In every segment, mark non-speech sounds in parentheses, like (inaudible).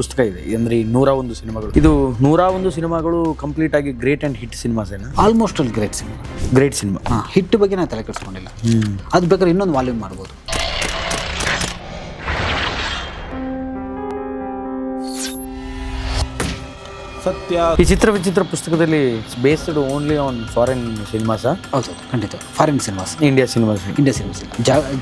ಪುಸ್ತಕ ಇದೆ. ಅಂದ್ರೆ ನೂರ ಒಂದು ಸಿನಿಮಾಗಳು. ಇದು ನೂರ ಒಂದು ಸಿನಿಮಾಗಳು ಕಂಪ್ಲೀಟ್ ಆಗಿ ಗ್ರೇಟ್ ಅಂಡ್ ಹಿಟ್ ಸಿನಿಮಾಸ್ ಏನ? ಆಲ್ಮೋಸ್ಟ್ ಅಲ್ಲಿ great cinema great cinema hit ಬಗ್ಗೆ ನಾನು ತಲೆ ಕೆಡಿಸ್ಕೊಂಡಿಲ್ಲ. ಅದು ಬೇಕಾದ್ರೆ ಇನ್ನೊಂದು ವಾಲ್ಯೂಮ್ ಮಾಡ್ಬೋದು. ಸತ್ಯ. ಈ ಚಿತ್ರ ವಿಚಿತ್ರ ಪುಸ್ತಕದಲ್ಲಿ based only on foreign cinemas ಹೌದು ಖಂಡಿತ. Foreign cinemas India cinemas India cinemas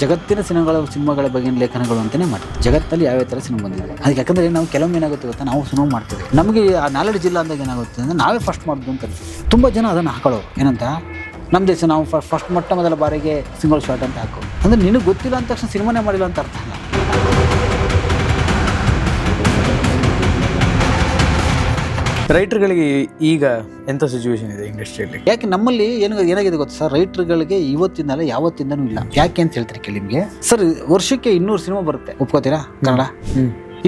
ಜಗತ್ತಿನ ಸಿನಿಮಾಗಳ ಸಿನಿಮಾಗಳ ಬಗ್ಗೆ ಲೇಖನಗಳು ಅಂತಾನೆ ಮಾಡಿ ಜಗತ್ತಲ್ಲಿ ಯಾವ ಥರ ಸಿನಿಮಾ ಬಂದಿದೆ? ಅದಕ್ಕೆ ಯಾಕಂದ್ರೆ ನಾವು ಕೆಲವೊಮ್ಮೆ ಏನಾಗುತ್ತೆ ಗೊತ್ತಾ? ನಾವು ಸಿನಿಮಾ ಮಾಡ್ತೀವಿ ನಮಗೆ ಆ ನಾಲೆಡ್ಜ್ ಇಲ್ಲ ಅಂದಾಗ ಏನಾಗುತ್ತೆ ಅಂದ್ರೆ ನಾವೇ ಫಸ್ಟ್ ಮಾಡೋದು ಅಂತ ತುಂಬಾ ತುಂಬ ಜನ ಅದನ್ನು ಹಾಕೊಳ್ಳೋರು. ಏನಂತ? ನಮ್ಮ ದೇಶ ನಾವು ಫಸ್ಟ್ ಮೊಟ್ಟ ಮೊದಲ ಬಾರಿಗೆ ಸಿಂಗಲ್ ಶಾಟ್ ಅಂತ ಹಾಕೋ ಅಂದರೆ ನಿನಗೆ ಗೊತ್ತಿಲ್ಲ ಅಂದ ತಕ್ಷಣ ಸಿನಿಮಾನೇ ಮಾಡಿಲ್ಲ ಅಂತ ಅರ್ಥ ಅಲ್ಲ. ರೈಟರ್ಗಳಿಗೆ ಈಗ ಎಂಥ ಸಿಚುವೇಶನ್ ಇದೆ ಇಂಡಸ್ಟ್ರಿಯಲ್ಲಿ ಯಾಕೆ ನಮ್ಮಲ್ಲಿ ಏನು ಏನಾಗಿದೆ ಗೊತ್ತಾ ಸರ್? ರೈಟರ್ಗಳಿಗೆ ಇವತ್ತಿನಲ್ಲ ಯಾವತ್ತಿಂದನೂ ಇಲ್ಲ. ಯಾಕೆ ಅಂತ ಹೇಳ್ತೀರಿ ಕೇಳಿ ನಿಮಗೆ? ಸರ್ ವರ್ಷಕ್ಕೆ ಇನ್ನೂರು ಸಿನಿಮಾ ಬರುತ್ತೆ. ಒಪ್ಕೋತೀರಾ? ಕನ್ನಡ?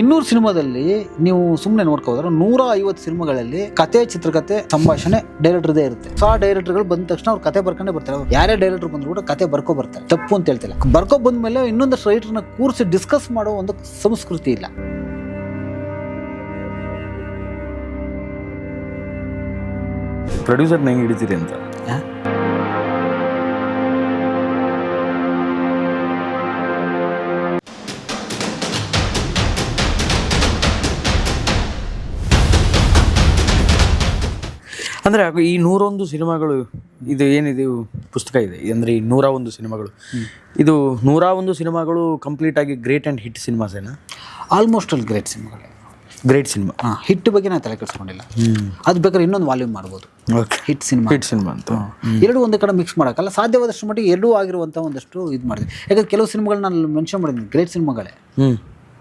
ಇನ್ನೂರು ಸಿನಿಮಾದಲ್ಲಿ ನೀವು ಸುಮ್ಮನೆ ನೋಡ್ಕೋದ್ರೆ ನೂರ ಐವತ್ತು ಸಿನಿಮಾಗಳಲ್ಲಿ ಕತೆ ಚಿತ್ರಕತೆ ಸಂಭಾಷಣೆ ಡೈರೆಕ್ಟರ್ದೇ ಇರುತ್ತೆ. ಸೊ ಆ ಡೈರೆಕ್ಟರ್ಗಳು ಬಂದ ತಕ್ಷಣ ಅವ್ರು ಕತೆ ಬರ್ಕೊಂಡೇ ಬರ್ತಾರೆ. ಯಾರೇ ಡೈರೆಕ್ಟರ್ ಬಂದ್ರು ಕೂಡ ಕತೆ ಬರ್ಕೊ ಬರ್ತಾರೆ. ತಪ್ಪು ಅಂತ ಹೇಳ್ತಿಲ್ಲ. ಬರ್ಕೊ ಬಂದ್ಮೇಲೆ ಇನ್ನೊಂದಷ್ಟು ರೈಟರ್ನ ಕೂರಿಸಿ ಡಿಸ್ಕಸ್ ಮಾಡೋ ಒಂದು ಸಂಸ್ಕೃತಿ ಇಲ್ಲ. ಪ್ರೊಡ್ಯೂಸರ್ನ ಹೆಂಗೆ ಹಿಡಿತೀರಿ ಅಂತ? ಅಂದರೆ ಈ ನೂರೊಂದು ಸಿನಿಮಾಗಳು ಇದು ಏನಿದೆ ಪುಸ್ತಕ ಇದೆ ಅಂದರೆ ಈ ನೂರ ಒಂದು ಸಿನಿಮಾಗಳು ಇದು ನೂರ ಒಂದು ಸಿನಿಮಾಗಳು ಕಂಪ್ಲೀಟ್ ಆಗಿ ಗ್ರೇಟ್ ಆ್ಯಂಡ್ ಹಿಟ್ ಸಿನಿಮಾಸ್ ಏನ? ಆಲ್ಮೋಸ್ಟ್ ಅಲ್ಲಿ ಗ್ರೇಟ್ ಸಿನಿಮಾಗಳು ಗ್ರೇಟ್ ಸಿನಿಮಾ ಹಿಟ್ ಬಗ್ಗೆ ನಾನು ತಲೆ ಕೆಡಿಸ್ಕೊಂಡಿಲ್ಲ. ಅದು ಬೇಕಾದ್ರೆ ಇನ್ನೊಂದು ವಾಲ್ಯೂಮ್ ಮಾಡ್ಬೋದು. ಹಿಟ್ ಸಿನಿಮಾ ಹಿಟ್ ಸಿನಿಮಾ ಅಂತ. ಎರಡು ಒಂದೇ ಕಡೆ ಮಿಕ್ಸ್ ಮಾಡೋಕ್ಕಲ್ಲ ಸಾಧ್ಯವಾದಷ್ಟು ಮಟ್ಟಿಗೆ ಎರಡೂ ಆಗಿರುವಂಥ ಒಂದಷ್ಟು ಇದು ಮಾಡಿದೆ ಯಾಕಂದ್ರೆ ಕೆಲವು ಸಿನಿಮಾಗಳು ನಾನು ಮೆನ್ಷನ್ ಮಾಡಿದ್ದೀನಿ ಗ್ರೇಟ್ ಸಿನಿಮಾಗಳೇ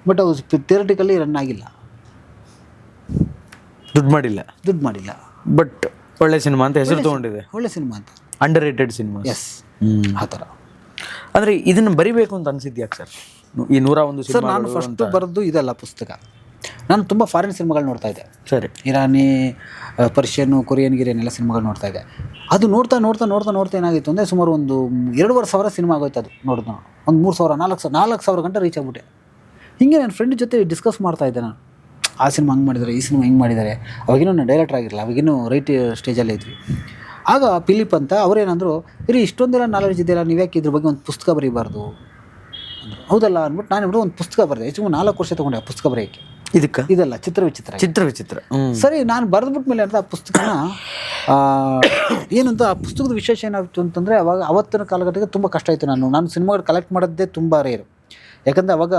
ಬಟ್ ಅವು ಥಿಯರಿಟಿಕಲಿ ರನ್ ಆಗಿಲ್ಲ. ದುಡ್ಡು ಮಾಡಿಲ್ಲ. ದುಡ್ಡು ಮಾಡಿಲ್ಲ. ಬಟ್ ಒಳ್ಳೆ ಸಿನಿಮಾ ಅಂತ ಹೆಸರು ತಗೊಂಡಿದೆ. ಒಳ್ಳೆ ಸಿನಿಮಾ ಅಂತ. ಅಂಡರ್ ರೇಟೆಡ್ ಸಿನಿಮಾ ಎಸ್ ಆ ಥರ. ಅಂದ್ರೆ ಇದನ್ನ ಬರಿಬೇಕು ಅಂತ ಅನಿಸಿದ್ಯಾಕೆ ಸರ್? ಈ ನೂರ ಒಂದು ಸರ್ ಸಿನಿಮಾ ನಾನು ಫಸ್ಟ್ ಬರೆದು ಇದಲ್ಲ ಪುಸ್ತಕ. ನಾನು ತುಂಬ ಫಾರಿನ್ ಸಿನಿಮಾಗಳು ನೋಡ್ತಾ ಇದ್ದೆ. ಸರಿ. ಇರಾನಿ ಪರ್ಷಿಯನ್ನು ಪರ್ಷಿಯನ್ ಕೊರಿಯನ್ ಗಿರಿಯನ್ ಎಲ್ಲ ಸಿನಿಮಾಗಳು ನೋಡ್ತಾ ಇದ್ದೆ. ಅದು ನೋಡ್ತಾ ನೋಡ್ತಾ ನೋಡ್ತಾ ನೋಡ್ತಾ ಏನಾಗಿತ್ತು ಅಂದರೆ ಸುಮಾರು ಒಂದು ಎರಡೂವರೆ ಸಾವಿರ ಸಿನಿಮಾ ಆಗೋಯ್ತು ಅದು ನೋಡಿದ್ ನಾನು. ಒಂದು ಮೂರು ಸಾವಿರ ನಾಲ್ಕು ಸಾವಿರ ನಾಲ್ಕು ಸಾವಿರ ಗಂಟೆ ರೀಚ್ ಆಗ್ಬಿಟ್ಟೆ. ಹಿಂಗೆ ನನ್ನ ಫ್ರೆಂಡ್ ಜೊತೆ ಡಿಸ್ಕಸ್ ಮಾಡ್ತಾ ಇದ್ದೆ ನಾನು. ಆ ಸಿನಿಮಾ ಹಂಗೆ ಮಾಡಿದ್ದಾರೆ ಈ ಸಿನಿಮಾ ಹಿಂಗೆ ಮಾಡಿದ್ದಾರೆ ಅವಾಗಿನೂ ನಾನು ಡೈರೆಕ್ಟರ್ ಆಗಿರಲಿಲ್ಲ ಅವಾಗಿನೂ ರೈಟ್ ಸ್ಟೇಜಲ್ಲೇ ಇದ್ವಿ. ಆಗ ಫಿಲಿಪ್ ಅಂತ ಅವರೇನಂದ್ರು ಇರಿ ಇಷ್ಟೊಂದೆಲ್ಲ ನಾಲೆಡ್ಜ್ ಇದೆಯಲ್ಲ ನೀವು ಯಾಕೆ ಇದ್ರ ಬಗ್ಗೆ ಒಂದು ಪುಸ್ತಕ ಬರೀಬಾರ್ದು. ಹೌದಲ್ಲ ಅಂದ್ಬಿಟ್ಟು ನಾನು ಒಂದು ಪುಸ್ತಕ ಬರೆದೆ ಹೆಚ್ಚು ನಾಲ್ಕು ವರ್ಷ ತೊಗೊಂಡೆ ಆ ಪುಸ್ತಕ ಬರೆಯೋಕ್ಕೆ. ಇದಕ್ಕ? ಇದಲ್ಲ ಚಿತ್ರ ವಿಚಿತ್ರ ಚಿತ್ರ ವಿಚಿತ್ರ. ಸರಿ ನಾನು ಬರೆದ್ಬಿಟ್ಟ ಮೇಲೆ ಅಂತ ಆ ಪುಸ್ತಕನ ಏನಂತ ಆ ಪುಸ್ತಕದ ವಿಶೇಷ ಏನಾಯಿತು ಅಂತಂದರೆ ಅವಾಗ ಅವತ್ತಿನ ಕಾಲಘಟ್ಟಕ್ಕೆ ತುಂಬ ಕಷ್ಟ ಆಯಿತು ನಾನು. ನಾನು ಸಿನಿಮಾಗಳು ಕಲೆಕ್ಟ್ ಮಾಡೋದೇ ತುಂಬ ರೇರು ಯಾಕಂದರೆ ಅವಾಗ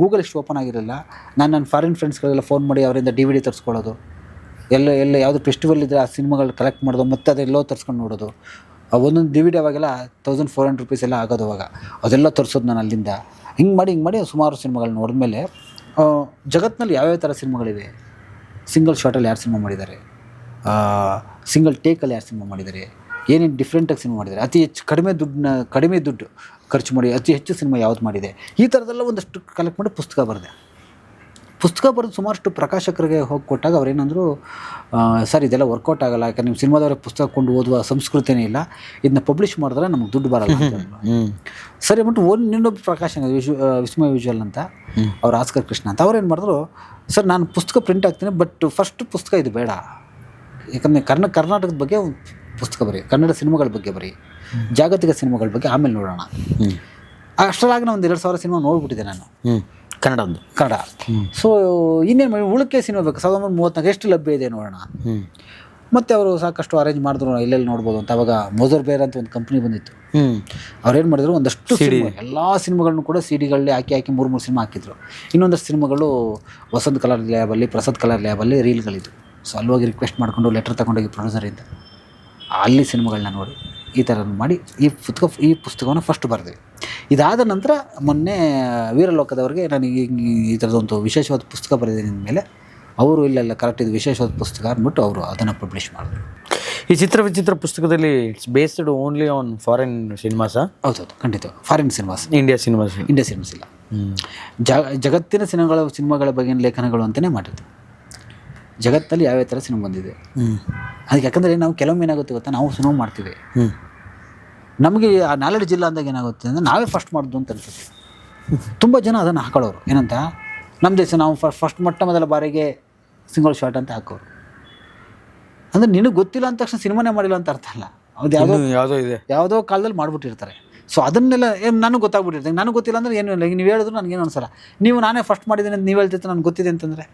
ಗೂಗಲ್ ಇಷ್ಟು ಓಪನ್ ಆಗಿರಲಿಲ್ಲ. ನಾನು ನನ್ನ ಫಾರಿನ್ ಫ್ರೆಂಡ್ಸ್ಗಳೆಲ್ಲ ಫೋನ್ ಮಾಡಿ ಅವರಿಂದ ಡಿ ವಿ ಡಿ ತರಿಸ್ಕೊಳ್ಳೋದು. ಎಲ್ಲ ಎಲ್ಲ ಯಾವುದು ಫೆಸ್ಟಿವಲ್ ಇದ್ದರೆ ಆ ಸಿನಿಮಾಗಳು ಕಲೆಕ್ಟ್ ಮಾಡೋದು ಮತ್ತೆ ಅದೆಲ್ಲೋ ತರಿಸ್ಕೊಂಡು ನೋಡೋದು. ಒಂದೊಂದು ಡಿ ವಿ ಡಿ ಅವಾಗೆಲ್ಲ ತೌಸಂಡ್ ಫೋರ್ ಹಂಡ್ರೆಡ್ ರುಪೀಸ್ ಎಲ್ಲ ಆಗೋದು ಅವಾಗ. ಅದೆಲ್ಲ ತರಿಸೋದು ನಾನು ಅಲ್ಲಿಂದ. ಹಿಂಗೆ ಮಾಡಿ ಹಿಂಗೆ ಮಾಡಿ ಸುಮಾರು ಸಿನಿಮಾಗಳು ನೋಡಿದ್ಮೇಲೆ ಜಗತ್ತಿನಲ್ಲಿ ಯಾವ್ಯಾವ ಥರ ಸಿನಿಮಾಗಳಿವೆ? ಸಿಂಗಲ್ ಶಾಟಲ್ಲಿ ಯಾರು ಸಿನಿಮಾ ಮಾಡಿದ್ದಾರೆ? ಸಿಂಗಲ್ ಟೇಕಲ್ಲಿ ಯಾರು ಸಿನಿಮಾ ಮಾಡಿದ್ದಾರೆ? ಏನೇನು ಡಿಫ್ರೆಂಟಾಗಿ ಸಿನಿಮಾ ಮಾಡಿದ್ದಾರೆ? ಅತಿ ಹೆಚ್ಚು ಕಡಿಮೆ ದುಡ್ಡನ್ನ ಕಡಿಮೆ ದುಡ್ಡು ಖರ್ಚು ಮಾಡಿ, ಅತಿ ಹೆಚ್ಚು ಸಿನಿಮಾ ಯಾವ್ದು ಮಾಡಿದೆ? ಈ ಥರದ್ದೆಲ್ಲ ಒಂದಷ್ಟು ಕಲೆಕ್ಟ್ ಮಾಡಿ ಪುಸ್ತಕ ಬರೆದೆ. ಪುಸ್ತಕ ಬರೆದು ಸುಮಾರಷ್ಟು ಪ್ರಕಾಶಕರಿಗೆ ಹೋಗಿ ಕೊಟ್ಟಾಗ ಅವ್ರೇನಂದರು ಸರ್, ಇದೆಲ್ಲ ವರ್ಕೌಟ್ ಆಗಲ್ಲ, ಯಾಕಂದ್ರೆ ನಿಮ್ಮ ಸಿನಿಮಾದವರೇ ಪುಸ್ತಕ ಕೊಂಡು ಓದುವ ಸಂಸ್ಕೃತಿನೇ ಇಲ್ಲ. ಇದನ್ನ ಪಬ್ಲಿಷ್ ಮಾಡಿದ್ರೆ ನಮಗೆ ದುಡ್ಡು ಬರಲ್ಲ. ಸರಿ ಬಿಟ್ಟು ಒಂದು ಇನ್ನೊಬ್ಬ ಪ್ರಕಾಶ್ ವಿಶ್ವ ವಿಸ್ಮಯ ವಿಜುವಲ್ ಅಂತ ಅವ್ರು ಆಸ್ಕರ್ ಕೃಷ್ಣ ಅಂತ ಅವ್ರೇನು ಮಾಡಿದ್ರು ಸರ್ ನಾನು ಪುಸ್ತಕ ಪ್ರಿಂಟ್ ಹಾಕ್ತೀನಿ ಬಟ್ ಫಸ್ಟ್ ಪುಸ್ತಕ ಇದು ಬೇಡ. ಯಾಕಂದರೆ ಕರ್ನ ಕರ್ನಾಟಕದ ಬಗ್ಗೆ ಒಂದು ಪುಸ್ತಕ ಬರೀ ಕನ್ನಡ ಸಿನಿಮಾಗಳ ಬಗ್ಗೆ ಬರೀ ಜಾಗತಿಕ ಸಿನಿಮಾಗಳ ಬಗ್ಗೆ ಆಮೇಲೆ ನೋಡೋಣ. ಅಷ್ಟರಾಗಿ ನಾನು ಒಂದು ಎರಡು ಸಾವಿರ ಸಿನಿಮಾ ನೋಡಿಬಿಟ್ಟಿದೆ ನಾನು. ಕನ್ನಡ ಒಂದು. ಕನ್ನಡ. ಸೊ ಇನ್ನೇನು ಮಾಡಿ ಉಳಿಕೆ ಸಿನಿಮಾ ಬೇಕು ಸಾವಿರದ ಒಂಬೈನೂರ ಮೂವತ್ತ್ನಾಲ್ಕು ಎಷ್ಟು ಲಭ್ಯ ಇದೆ ನೋಡೋಣ. ಮತ್ತೆ ಅವರು ಸಾಕಷ್ಟು ಅರೇಂಜ್ ಮಾಡಿದ್ರು ಎಲ್ಲೆಲ್ಲಿ ನೋಡ್ಬೋದು ಅಂತ. ಅವಾಗ ಮೊಜರ್ ಬೇರ್ ಅಂತ ಒಂದು ಕಂಪ್ನಿ ಬಂದಿತ್ತು. ಅವ್ರೇನು ಮಾಡಿದ್ರು ಒಂದಷ್ಟು ಸಿನಿಮಾ ಎಲ್ಲ ಸಿನಿಮಾಗಳನ್ನು ಕೂಡ ಸಿ ಡಿಗಳಲ್ಲಿ ಹಾಕಿ ಹಾಕಿ ಮೂರು ಮೂರು ಸಿನಿಮಾ ಹಾಕಿದ್ರು. ಇನ್ನೊಂದಷ್ಟು ಸಿನಿಮಾಗಳು ವಸಂತ್ ಕಲರ್ ಲ್ಯಾಬಲ್ಲಿ ಪ್ರಸಾದ್ ಕಲರ್ ಲ್ಯಾಬಲ್ಲಿ ರೀಲ್ಗಳಿದ್ದು ಸೊ ಅಲ್ಲಿ ಹೋಗಿ ರಿಕ್ವೆಸ್ಟ್ ಮಾಡಿಕೊಂಡು ಲೆಟರ್ ತಗೊಂಡೋಗಿ ಪ್ರೊಡ್ಯೂಸರಿಂದ ಅಲ್ಲಿ ಸಿನಿಮಾಗಳನ್ನ ನೋಡಿ ಈ ಥರ ಮಾಡಿ ಈ ಪುಸ್ತಕ ಈ ಪುಸ್ತಕವನ್ನು ಫಸ್ಟ್ ಬರೆದ್ವಿ ಇದಾದ ನಂತರ ಮೊನ್ನೆ ವೀರಲೋಕದವ್ರಿಗೆ ನಾನು ಈ- ಈ ಥರದೊಂದು ವಿಶೇಷವಾದ ಪುಸ್ತಕ ಬರೆದಿದ್ದೀನಿ ಮೇಲೆ ಅವರು ಇಲ್ಲೆಲ್ಲ ಕರೆಕ್ಟ್ ಇದು ವಿಶೇಷವಾದ ಪುಸ್ತಕ ಅಂದ್ಬಿಟ್ಟು ಅವರು ಅದನ್ನು ಪಬ್ಲಿಷ್ ಮಾಡಿದ್ರು. ಈ ಚಿತ್ರ ವಿಚಿತ್ರ ಪುಸ್ತಕದಲ್ಲಿ it's based only on foreign cinemas ಹೌದೌದು ಖಂಡಿತ. Foreign cinemas India cinemas India cinemas ಇಲ್ಲ. ಜಗತ್ತಿನ ಸಿನಿಮಾಗಳ ಸಿನಿಮಾಗಳ ಬಗ್ಗೆ ಲೇಖನಗಳು ಅಂತಲೇ ಮಾಡಿದ್ದು ಜಗತ್ತಲ್ಲಿ ಯಾವ್ಯಾವ ಥರ ಸಿನಿಮಾ ಬಂದಿದೆ. ಅದಕ್ಕೆ ಯಾಕಂದರೆ ನಾವು ಕೆಲವೊಮ್ಮೆ ಏನಾಗುತ್ತೆ ಗೊತ್ತಾ? ನಾವು ಸಿನಿಮಾ ಮಾಡ್ತೀವಿ. ನಮಗೆ ಆ ನಾಲೆಡ್ಜ್ ಇಲ್ಲ ಅಂದಾಗ ಏನಾಗುತ್ತೆ ಅಂದರೆ ನಾವೇ ಫಸ್ಟ್ ಮಾಡೋದು ಅಂತ ಅನ್ಸುತ್ತೆ. ತುಂಬ ಜನ ಅದನ್ನು ಹಾಕೊಳ್ಳೋರು. ಏನಂತ? ನಮ್ಮ ದೇಶ ನಾವು ಫಸ್ಟ್ ಮೊಟ್ಟ ಮೊದಲ ಬಾರಿಗೆ ಸಿಂಗಲ್ ಶಾರ್ಟ್ ಅಂತ ಹಾಕೋರು. ಅಂದರೆ ನಿನಗೆ ಗೊತ್ತಿಲ್ಲ ಅಂದ ತಕ್ಷಣ ಸಿನಿಮಾನೇ ಮಾಡಿಲ್ಲ ಅಂತ ಅರ್ಥ ಅಲ್ಲ. ಅದು ಯಾವುದೋ ಯಾವುದೋ ಇದೆ. ಯಾವುದೋ ಕಾಲದಲ್ಲಿ ಮಾಡ್ಬಿಟ್ಟಿರ್ತಾರೆ. ಸೊ ಅದನ್ನೆಲ್ಲ ಏನು ನನಗೆ ಗೊತ್ತಾಗ್ಬಿಟ್ಟಿರ್ತೀನಿ ನನಗೆ ಗೊತ್ತಿಲ್ಲ ಅಂದ್ರೆ ಏನು ಇಲ್ಲ. ಈಗ ನೀವು ಹೇಳಿದ್ರು ನನಗೇನು ಅನ್ಸಲ್ಲ. ನೀವು ನಾನೇ ಫಸ್ಟ್ ಮಾಡಿದ್ದೀನಿ ಅಂತ ನೀವು ಹೇಳ್ತಿತ್ತು ನನಗೆ ಗೊತ್ತಿದೆ ಅಂತಂದರೆ?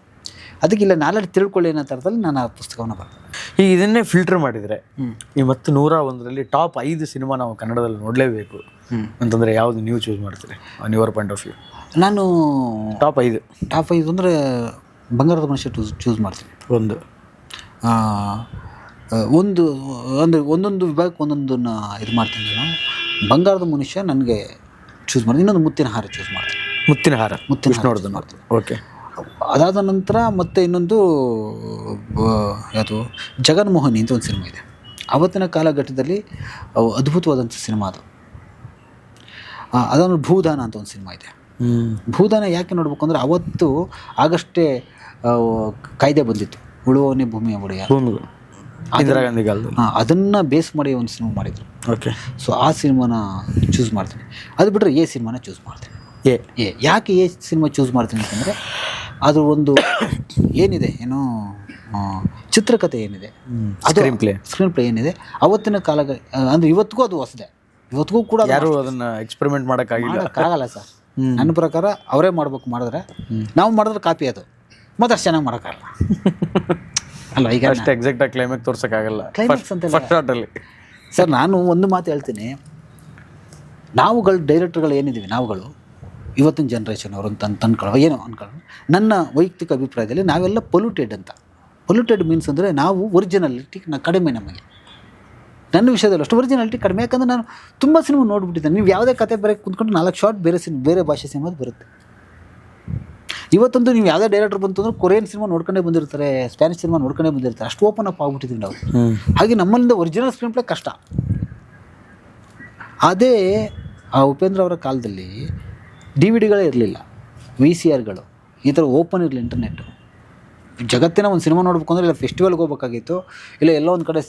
ಅದಕ್ಕೆ ಇಲ್ಲ ನಾಲೆಡ್ ತಿಳ್ಕೊಳ್ಳಿ ಅನ್ನೋ ಥರದಲ್ಲಿ ನಾನು ಆ ಪುಸ್ತಕವನ್ನು ಬರ್ತೀನಿ ಈಗ ಇದನ್ನೇ ಫಿಲ್ಟರ್ ಮಾಡಿದರೆ ಈ ಮತ್ತು ನೂರ ಒಂದರಲ್ಲಿ ಟಾಪ್ ಐದು ಸಿನಿಮಾ ನಾವು ಕನ್ನಡದಲ್ಲಿ ನೋಡಲೇಬೇಕು ಅಂತಂದರೆ ಯಾವುದು ನೀವು ಚೂಸ್ ಮಾಡ್ತೀರಿ? On your point of view ನಾನು ಟಾಪ್ ಐದು. ಟಾಪ್ ಐದು ಅಂದರೆ ಬಂಗಾರದ ಮನುಷ್ಯ ಚೂಸ್ ಚೂಸ್ ಮಾಡ್ತೀನಿ. ಒಂದು. ಒಂದು ಅಂದರೆ ಒಂದೊಂದು ವಿಭಾಗಕ್ಕೆ ಒಂದೊಂದನ್ನು ಇದು ಮಾಡ್ತೀನಿ ನಾನು. ಬಂಗಾರದ ಮನುಷ್ಯ ನನಗೆ ಚೂಸ್ ಮಾಡ್ತೀನಿ. ಇನ್ನೊಂದು ಮುತ್ತಿನ ಹಾರ ಚೂಸ್ ಮಾಡ್ತೀನಿ. ಮುತ್ತಿನ ಹಾರ. ಮುತ್ತಿನ ನೋಡೋದು ಮಾಡ್ತೀನಿ. ಓಕೆ. ಅದಾದ ನಂತರ ಮತ್ತೆ ಇನ್ನೊಂದು ಯಾವುದು? ಜಗನ್ಮೋಹಿನಿ ಅಂತ ಒಂದು ಸಿನಿಮಾ ಇದೆ. ಅವತ್ತಿನ ಕಾಲಘಟ್ಟದಲ್ಲಿ ಅದ್ಭುತವಾದಂಥ ಸಿನಿಮಾ ಅದು. ಅದನ್ನು ಭೂದಾನ ಅಂತ ಒಂದು ಸಿನಿಮಾ ಇದೆ. ಭೂದಾನ ಯಾಕೆ ನೋಡ್ಬೇಕು ಅಂದ್ರೆ ಅವತ್ತು ಆಗಷ್ಟೇ ಕಾಯ್ದೆ ಬಂದಿತ್ತು. ಉಳುವವನೇ ಭೂಮಿಯ ಒಡೆಯ. ಇಂದಿರಾ ಗಾಂಧಿ ಹಾಂ ಅದನ್ನು ಬೇಸ್ ಮಾಡಿ ಒಂದು ಸಿನಿಮಾ ಮಾಡಿದ್ರು. ಓಕೆ. ಸೊ ಆ ಸಿನಿಮಾನ ಚೂಸ್ ಮಾಡ್ತೀನಿ. ಅದು ಬಿಟ್ಟರೆ ಎ ಸಿನಿಮಾನ ಚೂಸ್ ಮಾಡ್ತೀನಿ. ಎ. ಏ ಯಾಕೆ ಎ ಸಿನಿಮಾ ಚೂಸ್ ಮಾಡ್ತೀನಿ ಅಂತಂದರೆ ಅದು ಒಂದು ಏನಿದೆ ಏನೋ ಚಿತ್ರಕಥೆ ಏನಿದೆ. ಅದು ಸ್ಕ್ರೀನ್ ಪ್ಲೇ ಸ್ಕ್ರೀನ್ ಪ್ಲೇ ಏನಿದೆ. ಅವತ್ತಿನ ಕಾಲ ಅಂದರೆ ಇವತ್ತಿಗೂ ಅದು ಹೊಸದೇ. ಇವತ್ತಿಗೂ ಕೂಡ ಯಾರು ಅದನ್ನ ಎಕ್ಸ್ಪೆರಿಮೆಂಟ್ ಮಾಡೋಕ್ಕಾಗಿಲ್ಲ. ಆಗಲ್ಲ ಸರ್. ನನ್ನ ಪ್ರಕಾರ ಅವರೇ ಮಾಡ್ಬೇಕು ಮಾಡಿದ್ರೆ ನಾವು ಮಾಡಿದ್ರೆ ಕಾಪಿ ಅದು. ಮತ್ತೆ ಅಷ್ಟು ಚೆನ್ನಾಗಿ ಮಾಡೋಕ್ಕಾಗಲ್ಲ. (laughs) ಅಲ್ಲ ಈಗ ಅಷ್ಟು ಎಕ್ಸಾಕ್ಟ್ ಆಗಿ ಕ್ಲೈಮ್ಯಾಕ್ಸ್ ತೋರ್ಸೋಕ್ಕಾಗಲ್ಲ. ಕ್ಲೈಮ್ಯಾಕ್ಸ್ ಶಾರ್ಟಲ್ಲಿ ಸರ್ ನಾನು ಒಂದು ಮಾತು ಹೇಳ್ತೀನಿ. ನಾವುಗಳು ಡೈರೆಕ್ಟರ್ಗಳು ಏನಿದ್ದೀವಿ ನಾವುಗಳು ಇವತ್ತಿನ ಜನ್ರೇಷನ್ ಅವರು ಅಂತ ಅಂತ ಅನ್ಕೊಳ್ಳೋ ಏನೋ ಅನ್ಕೊಳ್ಳೋ ನನ್ನ ವೈಯಕ್ತಿಕ ಅಭಿಪ್ರಾಯದಲ್ಲಿ ನಾವೆಲ್ಲ ಪೊಲ್ಯೂಟೆಡ್ ಅಂತ. ಪೊಲ್ಯೂಟೆಡ್ ಮೀನ್ಸ್ ಅಂದರೆ ನಾವು ಒರಿಜಿನಾಲಿಟಿ ಕಡಿಮೆ ನಮಗೆ. ನನ್ನ ವಿಷಯದಲ್ಲಿ ಅಷ್ಟು ಒರಿಜಿನಾಲಿಟಿ ಕಡಿಮೆ. ಯಾಕಂದ್ರೆ ನಾನು ತುಂಬ ಸಿನಿಮಾ ನೋಡ್ಬಿಟ್ಟಿದ್ದೆ. ನೀವು ಯಾವುದೇ ಕತೆ ಬರೋಕ್ಕೆ ಕುಂತ್ಕೊಂಡು ನಾಲ್ಕು ಶಾರ್ಟ್ ಬೇರೆ ಸಿನಿಮಾ ಬೇರೆ ಭಾಷೆ ಸಿನಿಮಾದ ಬರುತ್ತೆ. ಇವತ್ತಂತೂ ನೀವು ಯಾವುದೇ ಡೈರೆಕ್ಟರ್ ಬಂತು ಅಂದ್ರೆ ಕೊರಿಯನ್ ಸಿನಿಮಾ ನೋಡ್ಕೊಂಡೇ ಬಂದಿರ್ತಾರೆ ಸ್ಪ್ಯಾನಿಷ್ ಸಿನಿಮಾ ನೋಡ್ಕೊಂಡೇ ಬಂದಿರ್ತಾರೆ. ಅಷ್ಟು ಓಪನ್ ಅಪ್ ಆಗ್ಬಿಟ್ಟಿದ್ದೀವಿ ನಾವು. ಹಾಗೆ ನಮ್ಮಲ್ಲಿಂದ ಒರಿಜಿನಲ್ ಸ್ಕ್ರೀನ್ ಪ್ಲೇ ಕಷ್ಟ. ಅದೇ ಆ ಉಪೇಂದ್ರ ಅವರ ಕಾಲದಲ್ಲಿ ಡಿ ವಿ ಡಿಗಳೇ ಇರಲಿಲ್ಲ. ವಿ ಸಿ ಆರ್ಗಳು ಈ ಥರ ಓಪನ್ ಇರಲಿ ಇಂಟರ್ನೆಟ್ಟು ಜಗತ್ತಿನ ಒಂದು ಸಿನಿಮಾ ನೋಡ್ಬೇಕು ಅಂದರೆ ಇಲ್ಲ ಫೆಸ್ಟಿವಲ್ಗೆ ಹೋಗ್ಬೇಕಾಗಿತ್ತು, ಇಲ್ಲ ಎಲ್ಲೋ ಒಂದು ಕಡೆ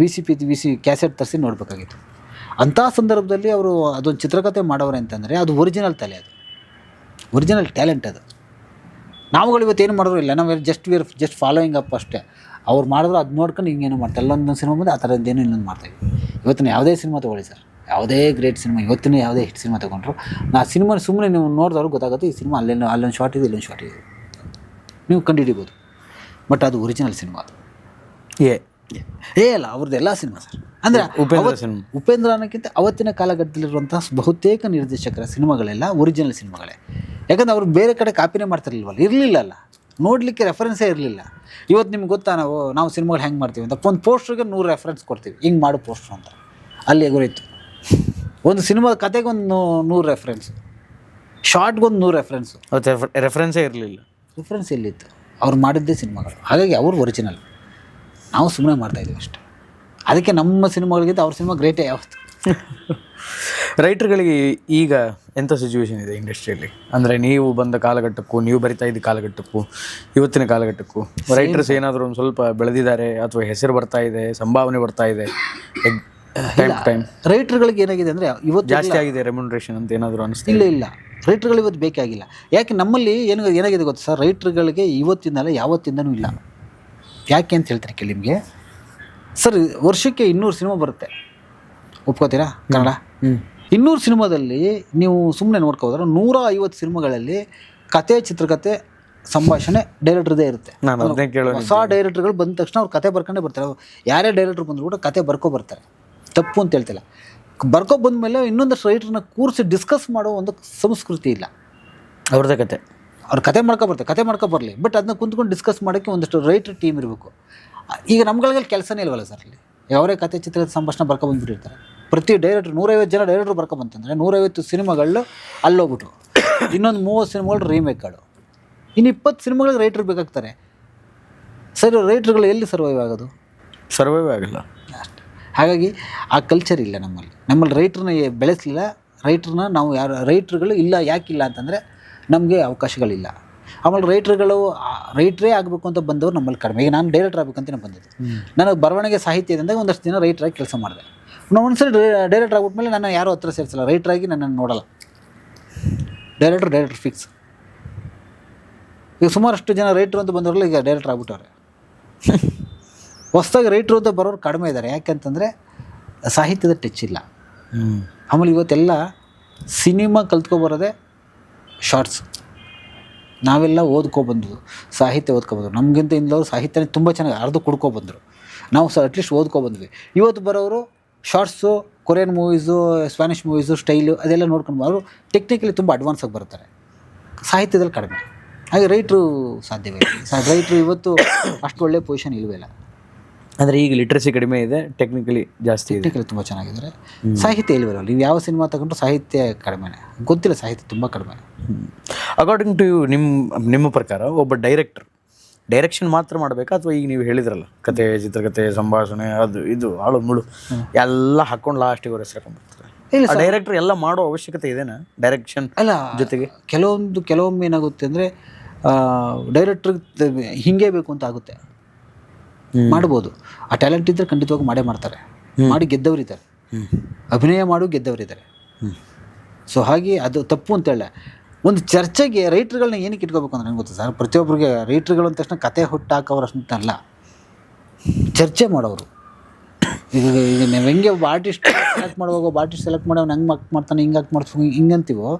V C P V C cassette ತರಿಸಿ ನೋಡಬೇಕಾಗಿತ್ತು. ಅಂಥ ಸಂದರ್ಭದಲ್ಲಿ ಅವರು ಅದೊಂದು ಚಿತ್ರಕಥೆ ಮಾಡೋರೆ ಅಂತಂದರೆ ಅದು ಒರಿಜಿನಲ್ ತಲೆ ಅದು. ಒರಿಜಿನಲ್ ಟ್ಯಾಲೆಂಟ್ ಅದು. ನಾವುಗಳು ಇವತ್ತು ಏನು ಮಾಡೋರು ಇಲ್ಲ, ನಾವು just we're just following up ಅಷ್ಟೇ. ಅವ್ರು ಮಾಡಿದ್ರು ಅದು ನೋಡ್ಕೊಂಡು ಹಿಂಗೇನು ಮಾಡ್ತಾರೆ. ಎಲ್ಲೊಂದು ಸಿನಿಮಾ ಬಂದು ಆ ಥರದ್ದೇನು ಇನ್ನೊಂದು ಮಾಡ್ತೀವಿ ಇವತ್ತಿನ ಯಾವುದೇ ಸಿನಿಮಾ ತೊಗೊಳ್ಳಿ ಸರ್. ಯಾವುದೇ ಗ್ರೇಟ್ ಸಿನಿಮಾ, ಇವತ್ತಿನ ಯಾವುದೇ ಹಿಟ್ ಸಿನಿಮಾ ತೊಗೊಂಡ್ರು. ನಾ ಸಿನಿಮಾ ಸುಮ್ಮನೆ ನೀವು ನೋಡಿದವ್ರು ಗೊತ್ತಾಗುತ್ತೆ, ಈ ಸಿನಿಮಾ ಅಲ್ಲೇನು ಅಲ್ಲೊಂದು ಶಾರ್ಟ್ ಇದೆ, ಇಲ್ಲೊಂದು ಶಾರ್ಟ್ ಇದೆ. ನೀವು ಕಂಡುಹಿಡಿಬೋದು. ಬಟ್ ಅದು ಒರಿಜಿನಲ್ ಸಿನಿಮಾ ಅದು ಏ ಏ ಅಲ್ಲ ಅವ್ರದ್ದು ಎಲ್ಲ ಸಿನಿಮಾ ಸರ್ ಅಂದರೆ ಉಪೇಂದ್ರ ಸಿನಿಮಾ ಉಪೇಂದ್ರ ಅನ್ನೋಕ್ಕಿಂತ ಅವತ್ತಿನ ಕಾಲಘಟ್ಟದಲ್ಲಿರುವಂಥ ಬಹುತೇಕ ನಿರ್ದೇಶಕರ ಸಿನಿಮಾಗಳೆಲ್ಲ ಒರಿಜಿನಲ್ ಸಿನಿಮಾಗಳೇ ಯಾಕಂದ್ರೆ ಅವರು ಬೇರೆ ಕಡೆ ಕಾಪಿನೇ ಮಾಡ್ತಿರ್ಲಿಲ್ವಲ್ಲ? ಇರಲಿಲ್ಲ ಅಲ್ಲ ನೋಡಲಿಕ್ಕೆ ರೆಫರೆನ್ಸೇ ಇರಲಿಲ್ಲ. ಇವತ್ತು ನಿಮ್ಗೆ ಗೊತ್ತಾ ನಾವು ನಾವು ಸಿನಿಮಾಗಳು ಹೆಂಗೆ ಮಾಡ್ತೀವಿ ಅಂತ? ಒಂದು ಪೋಸ್ಟ್ರಿಗೆ ನೂರು ರೆಫರೆನ್ಸ್ ಕೊಡ್ತೀವಿ. ಹಿಂಗೆ ಮಾಡು ಪೋಸ್ಟ್ರ್ ಅಂತ. ಅಲ್ಲಿ ಗುರಿತು ಒಂದು ಸಿನಿಮಾದ ಕತೆಗೊಂದು ಒಂದು ನೂರು ರೆಫರೆನ್ಸ್ ಶಾರ್ಟ್ಗೊಂದು ನೂರು ರೆಫರೆನ್ಸು ರೆಫರೆನ್ಸೇ ಇರಲಿಲ್ಲ. ರೆಫರೆನ್ಸ್ ಎಲ್ಲಿತ್ತು? ಅವ್ರು ಮಾಡಿದ್ದೇ ಸಿನಿಮಾಗಳು. ಹಾಗಾಗಿ ಅವ್ರು ಒರಿಜಿನಲ್ ನಾವು ಸುಮ್ಮನೆ ಮಾಡ್ತಾಯಿದ್ದೀವಿ ಅಷ್ಟೆ. ಅದಕ್ಕೆ ನಮ್ಮ ಸಿನಿಮಾಗಳಿಗಿಂತ ಅವ್ರ ಸಿನಿಮಾ ಗ್ರೇಟೇ ಯಾವತ್ತು? ರೈಟರ್ಗಳಿಗೆ ಈಗ ಎಂಥ ಸಿಚುವೇಶನ್ ಇದೆ ಇಂಡಸ್ಟ್ರಿಯಲ್ಲಿ ಅಂದರೆ ನೀವು ಬಂದ ಕಾಲಘಟ್ಟಕ್ಕೂ ನೀವು ಬರಿತಾ ಇದ್ದ ಕಾಲಘಟ್ಟಕ್ಕೂ ಇವತ್ತಿನ ಕಾಲಘಟ್ಟಕ್ಕೂ ರೈಟರ್ಸ್ ಏನಾದರೂ ಒಂದು ಸ್ವಲ್ಪ ಬೆಳೆದಿದ್ದಾರೆ ಅಥವಾ ಹೆಸರು ಬರ್ತಾ ಇದೆ ಸಂಭಾವನೆ ಬರ್ತಾ ಇದೆ ಟೈಮ್ ಟೈಮ್ ರೈಟ್ರ್ಗಳಿಗೆ ಏನಾಗಿದೆ ಅಂದರೆ ಇವತ್ತು ಜಾಸ್ತಿ ಆಗಿದೆ ರೆಮ್ಯುನರೇಷನ್ ಅಂತ ಏನಾದರೂ ಅನಿಸ್ತಿಲ್ಲ ಇಲ್ಲ ಇಲ್ಲ. ರೈಟರ್ಗಳು ಇವತ್ತು ಬೇಕಾಗಿಲ್ಲ. ಯಾಕೆ ನಮ್ಮಲ್ಲಿ ಏನು ಏನಾಗಿದೆ ಗೊತ್ತಾ ಸರ್? ರೈಟರ್ಗಳಿಗೆ ಇವತ್ತಿಂದಲ್ಲ ಯಾವತ್ತಿಂದನೂ ಇಲ್ಲ. ಯಾಕೆ ಅಂತ ಹೇಳ್ತಾರೆ ಕೇಳಿ ನಿಮಗೆ? ಸರ್ ವರ್ಷಕ್ಕೆ ಇನ್ನೂರು ಸಿನಿಮಾ ಬರುತ್ತೆ. ಒಪ್ಕೋತೀರಾ? ಕನ್ನಡ? ಹ್ಞೂ ಇನ್ನೂರು ಸಿನಿಮಾದಲ್ಲಿ ನೀವು ಸುಮ್ಮನೆ ನೋಡ್ಕೋದ್ರೆ ನೂರ ಐವತ್ತು ಸಿನಿಮಾಗಳಲ್ಲಿ ಕತೆ ಚಿತ್ರಕತೆ ಸಂಭಾಷಣೆ ಡೈರೆಕ್ಟ್ರದೇ ಇರುತ್ತೆ. ಹೊಸ ಡೈರೆಕ್ಟರ್ಗಳು ಬಂದ ತಕ್ಷಣ ಅವ್ರು ಕತೆ ಬರ್ಕೊಂಡೇ ಬರ್ತಾರೆ. ಯಾರೇ ಡೈರೆಕ್ಟರ್ ಬಂದ್ರು ಕೂಡ ಕತೆ ಬರ್ಕೊ ಬರ್ತಾರೆ. ತಪ್ಪು ಅಂತ ಹೇಳ್ತಿಲ್ಲ. ಬರ್ಕೊ ಬಂದಮೇಲೆ ಇನ್ನೊಂದಷ್ಟು ರೈಟ್ರನ್ನ ಕೂರಿಸಿ ಡಿಸ್ಕಸ್ ಮಾಡೋ ಒಂದು ಸಂಸ್ಕೃತಿ ಇಲ್ಲ. ಅವ್ರದ್ದೇ ಕತೆ. ಅವ್ರು ಕತೆ ಮಾಡ್ಕೊ ಬರ್ತಾರೆ ಕತೆ ಮಾಡ್ಕೊ ಬರಲಿ ಬಟ್ ಅದನ್ನ ಕುಂತ್ಕೊಂಡು ಡಿಸ್ಕಸ್ ಮಾಡೋಕ್ಕೆ ಒಂದಷ್ಟು ರೈಟ್ರ್ ಟೀಮ್ ಇರಬೇಕು. ಈಗ ನಮ್ಗಳಿಗೆ ಕೆಲಸನೇ ಇಲ್ವಲ್ಲ ಸರ್ ಇಲ್ಲಿ ಯಾವರೇ ಕತೆ ಚಿತ್ರದ ಸಂಭಾಷಣೆ ಬರ್ಕೊ ಬಂದ್ಬಿಟ್ಟಿರ್ತಾರೆ. ಪ್ರತಿ ಡೈರೆಕ್ಟ್ರ್ ನೂರೈವತ್ತು ಜನ ಡೈರೆಕ್ಟ್ರು ಬರ್ಕೊ ಬಂತಂದರೆ ನೂರೈವತ್ತು ಸಿನಿಮಾಗಳು ಅಲ್ಲೋಗ್ಬಿಟ್ಟು ಇನ್ನೊಂದು ಮೂವತ್ತು ಸಿನಿಮಾಗಳು ರೀಮೇಕ್ಗಳು ಇನ್ನು ಇಪ್ಪತ್ತು ಸಿನಿಮಾಗಳಿಗೆ ರೈಟ್ರ್ ಬೇಕಾಗ್ತಾರೆ. ಸರ್ ರೈಟ್ರ್ಗಳು ಎಲ್ಲಿ ಸರ್ವೈವ್ ಆಗೋದು? ಸರ್ವೈವ್ ಆಗಲ್ಲ. ಹಾಗಾಗಿ ಆ ಕಲ್ಚರ್ ಇಲ್ಲ ನಮ್ಮಲ್ಲಿ. ನಮ್ಮಲ್ಲಿ ರೈಟ್ರನ್ನ ಬೆಳೆಸಲಿಲ್ಲ. ರೈಟ್ರನ್ನ ನಾವು ಯಾರು ರೈಟ್ರುಗಳು ಇಲ್ಲ ಯಾಕಿಲ್ಲ ಅಂತಂದರೆ ನಮಗೆ ಅವಕಾಶಗಳಿಲ್ಲ. ಆಮೇಲೆ ರೈಟ್ರುಗಳು ರೈಟ್ರೇ ಆಗಬೇಕು ಅಂತ ಬಂದವರು ನಮ್ಮಲ್ಲಿ ಕಡಿಮೆ. ಈಗ ನಾನು ಡೈರೆಕ್ಟರ್ ಆಗಬೇಕಂತ ನಾನು ಬಂದಿದ್ದು. ನನಗೆ ಬರವಣಿಗೆ ಸಾಹಿತ್ಯದಿಂದ ಒಂದಷ್ಟು ದಿನ ರೈಟ್ರಾಗಿ ಕೆಲಸ ಮಾಡಿದೆ. ನಾನು ಒಂದ್ಸರಿ ಡೈರೆಕ್ಟರ್ ಆಗ್ಬಿಟ್ಮೇಲೆ ನಾನು ಯಾರೂ ಹತ್ರ ಸೇರಿಸಲ್ಲ. ರೈಟ್ರಾಗಿ ನನ್ನನ್ನು ನೋಡಲ್ಲ. Director director fix. ಈಗ ಸುಮಾರಷ್ಟು ಜನ ರೈಟ್ರು ಅಂತ ಬಂದವರಲ್ಲ ಈಗ ಡೈರೆಕ್ಟರ್ ಆಗ್ಬಿಟ್ಟವ್ರೆ. ಹೊಸ್ದಾಗಿ ರೈಟ್ರು ಅಂತ ಬರೋರು ಕಡಿಮೆ ಇದ್ದಾರೆ ಯಾಕೆಂತಂದರೆ ಸಾಹಿತ್ಯದ ಟಚ್ ಇಲ್ಲ. ಆಮೇಲೆ ಇವತ್ತೆಲ್ಲ ಸಿನಿಮಾ ಕಲ್ತ್ಕೊಬರೋದೇ ಶಾರ್ಟ್ಸ್ ನಾವೆಲ್ಲ ಓದ್ಕೊಬಂದು ಸಾಹಿತ್ಯ ಓದ್ಕೊಬಂದ್ರು ನಮಗಿಂತ ಇಂದವರು ಸಾಹಿತ್ಯನೇ ತುಂಬ ಚೆನ್ನಾಗಿ ಅರ್ಧ ಕುಡ್ಕೊಬಂದರು ನಾವು ಸಹ ಅಟ್ಲೀಸ್ಟ್ ಓದ್ಕೊಬಂದ್ವಿ ಇವತ್ತು ಬರೋರು shorts Korean movies Spanish movies style ಅದೆಲ್ಲ ನೋಡ್ಕೊಂಡು ಅವರು ಟೆಕ್ನಿಕಲಿ ತುಂಬ ಅಡ್ವಾನ್ಸ್ ಆಗಿ ಬರ್ತಾರೆ ಸಾಹಿತ್ಯದಲ್ಲಿ ಕಡಿಮೆ. ಹಾಗೆ ರೈಟ್ರು ಸಾಧ್ಯವೇ ರೈಟ್ರು ಇವತ್ತು ಅಷ್ಟು ಒಳ್ಳೆಯ ಪೊಸಿಷನ್ ಇಲ್ವೇ ಇಲ್ಲ. ಅಂದರೆ ಈಗ ಲಿಟ್ರಸಿ ಕಡಿಮೆ ಇದೆ ಟೆಕ್ನಿಕಲಿ ಜಾಸ್ತಿ ಇದೆ. ಟೆಕ್ನಿಕಲಿ ತುಂಬ ಚೆನ್ನಾಗಿದ್ದಾರೆ ಸಾಹಿತ್ಯ ಇಲ್ವಲ್ಲ ನೀವು ಯಾವ ಸಿನಿಮಾ ತಗೊಂಡ್ರು ಸಾಹಿತ್ಯ ಕಡಿಮೆನೆ. ಗೊತ್ತಿಲ್ಲ ಸಾಹಿತ್ಯ ತುಂಬ ಕಡಿಮೆ ಅಕಾರ್ಡಿಂಗ್ ಟು ಯು ನಿಮ್ಮ ನಿಮ್ಮ ಪ್ರಕಾರ ಒಬ್ಬ ಡೈರೆಕ್ಟರ್ ಡೈರೆಕ್ಷನ್ ಮಾತ್ರ ಮಾಡಬೇಕಾ ಅಥವಾ ಈಗ ನೀವು ಹೇಳಿದ್ರಲ್ಲ ಕತೆ ಚಿತ್ರಕಥೆ ಸಂಭಾಷಣೆ ಅದು ಇದು ಆಳು ಮುಳು ಎಲ್ಲ ಹಾಕೊಂಡು ಲಾಸ್ಟಿಗೆ ಅವ್ರ ಹೆಸರು ಹಾಕೊಂಡ್ಬಿಡ್ತಾರೆ ಇಲ್ಲ ಡೈರೆಕ್ಟರ್ ಎಲ್ಲ ಮಾಡೋ ಅವಶ್ಯಕತೆ ಇದೆನಾ ಡೈರೆಕ್ಷನ್ ಅಲ್ಲ ಜೊತೆಗೆ? ಕೆಲವೊಂದು ಕೆಲವೊಮ್ಮೆ ಏನಾಗುತ್ತೆ ಅಂದರೆ ಡೈರೆಕ್ಟ್ರಿಗೆ ಹಿಂಗೆ ಬೇಕು ಅಂತ ಆಗುತ್ತೆ. ಮಾಡ್ಬೋದು. ಆ ಟ್ಯಾಲೆಂಟ್ ಇದ್ದರೆ ಖಂಡಿತವಾಗಿ ಮಾಡೇ ಮಾಡ್ತಾರೆ. ಮಾಡಿ ಗೆದ್ದವರಿದ್ದಾರೆ. ಅಭಿನಯ ಮಾಡು ಗೆದ್ದವರಿದ್ದಾರೆ. ಸೊ ಹಾಗೆ ಅದು ತಪ್ಪು ಅಂತ ಹೇಳ ಒಂದು ಚರ್ಚೆಗೆ ರೈಟ್ರ್ಗಳನ್ನ ಏನಕ್ಕೆ ಇಟ್ಕೋಬೇಕು ಅಂದ್ರೆ ನನಗೆ ಗೊತ್ತಾ ಸರ್. ಪ್ರತಿಯೊಬ್ಬರಿಗೆ ರೈಟ್ರ್ಗಳು ಅಂದ ತಕ್ಷಣ ಕತೆ ಹುಟ್ಟಾಕವ್ರು ಅಷ್ಟಲ್ಲ ಚರ್ಚೆ ಮಾಡೋರು. ಈಗ ಈಗ ನಾವು ಹೆಂಗೆ ಒಬ್ಬ ಆರ್ಟಿಸ್ಟ್ ಸೆಲೆಕ್ಟ್ ಮಾಡುವಾಗ ಒಬ್ಬ ಆರ್ಟಿಸ್ಟ್ ಸೆಲೆಕ್ಟ್ ಮಾಡಿ ಅವ್ನು ಹೆಂಗೆ ಮಾಕ್ ಮಾಡ್ತಾನೆ ಹಿಂಗೆ ಹಾಕಿ ಮಾಡ್ತೀವಿ ಹಿಂಗಂತೀವೋ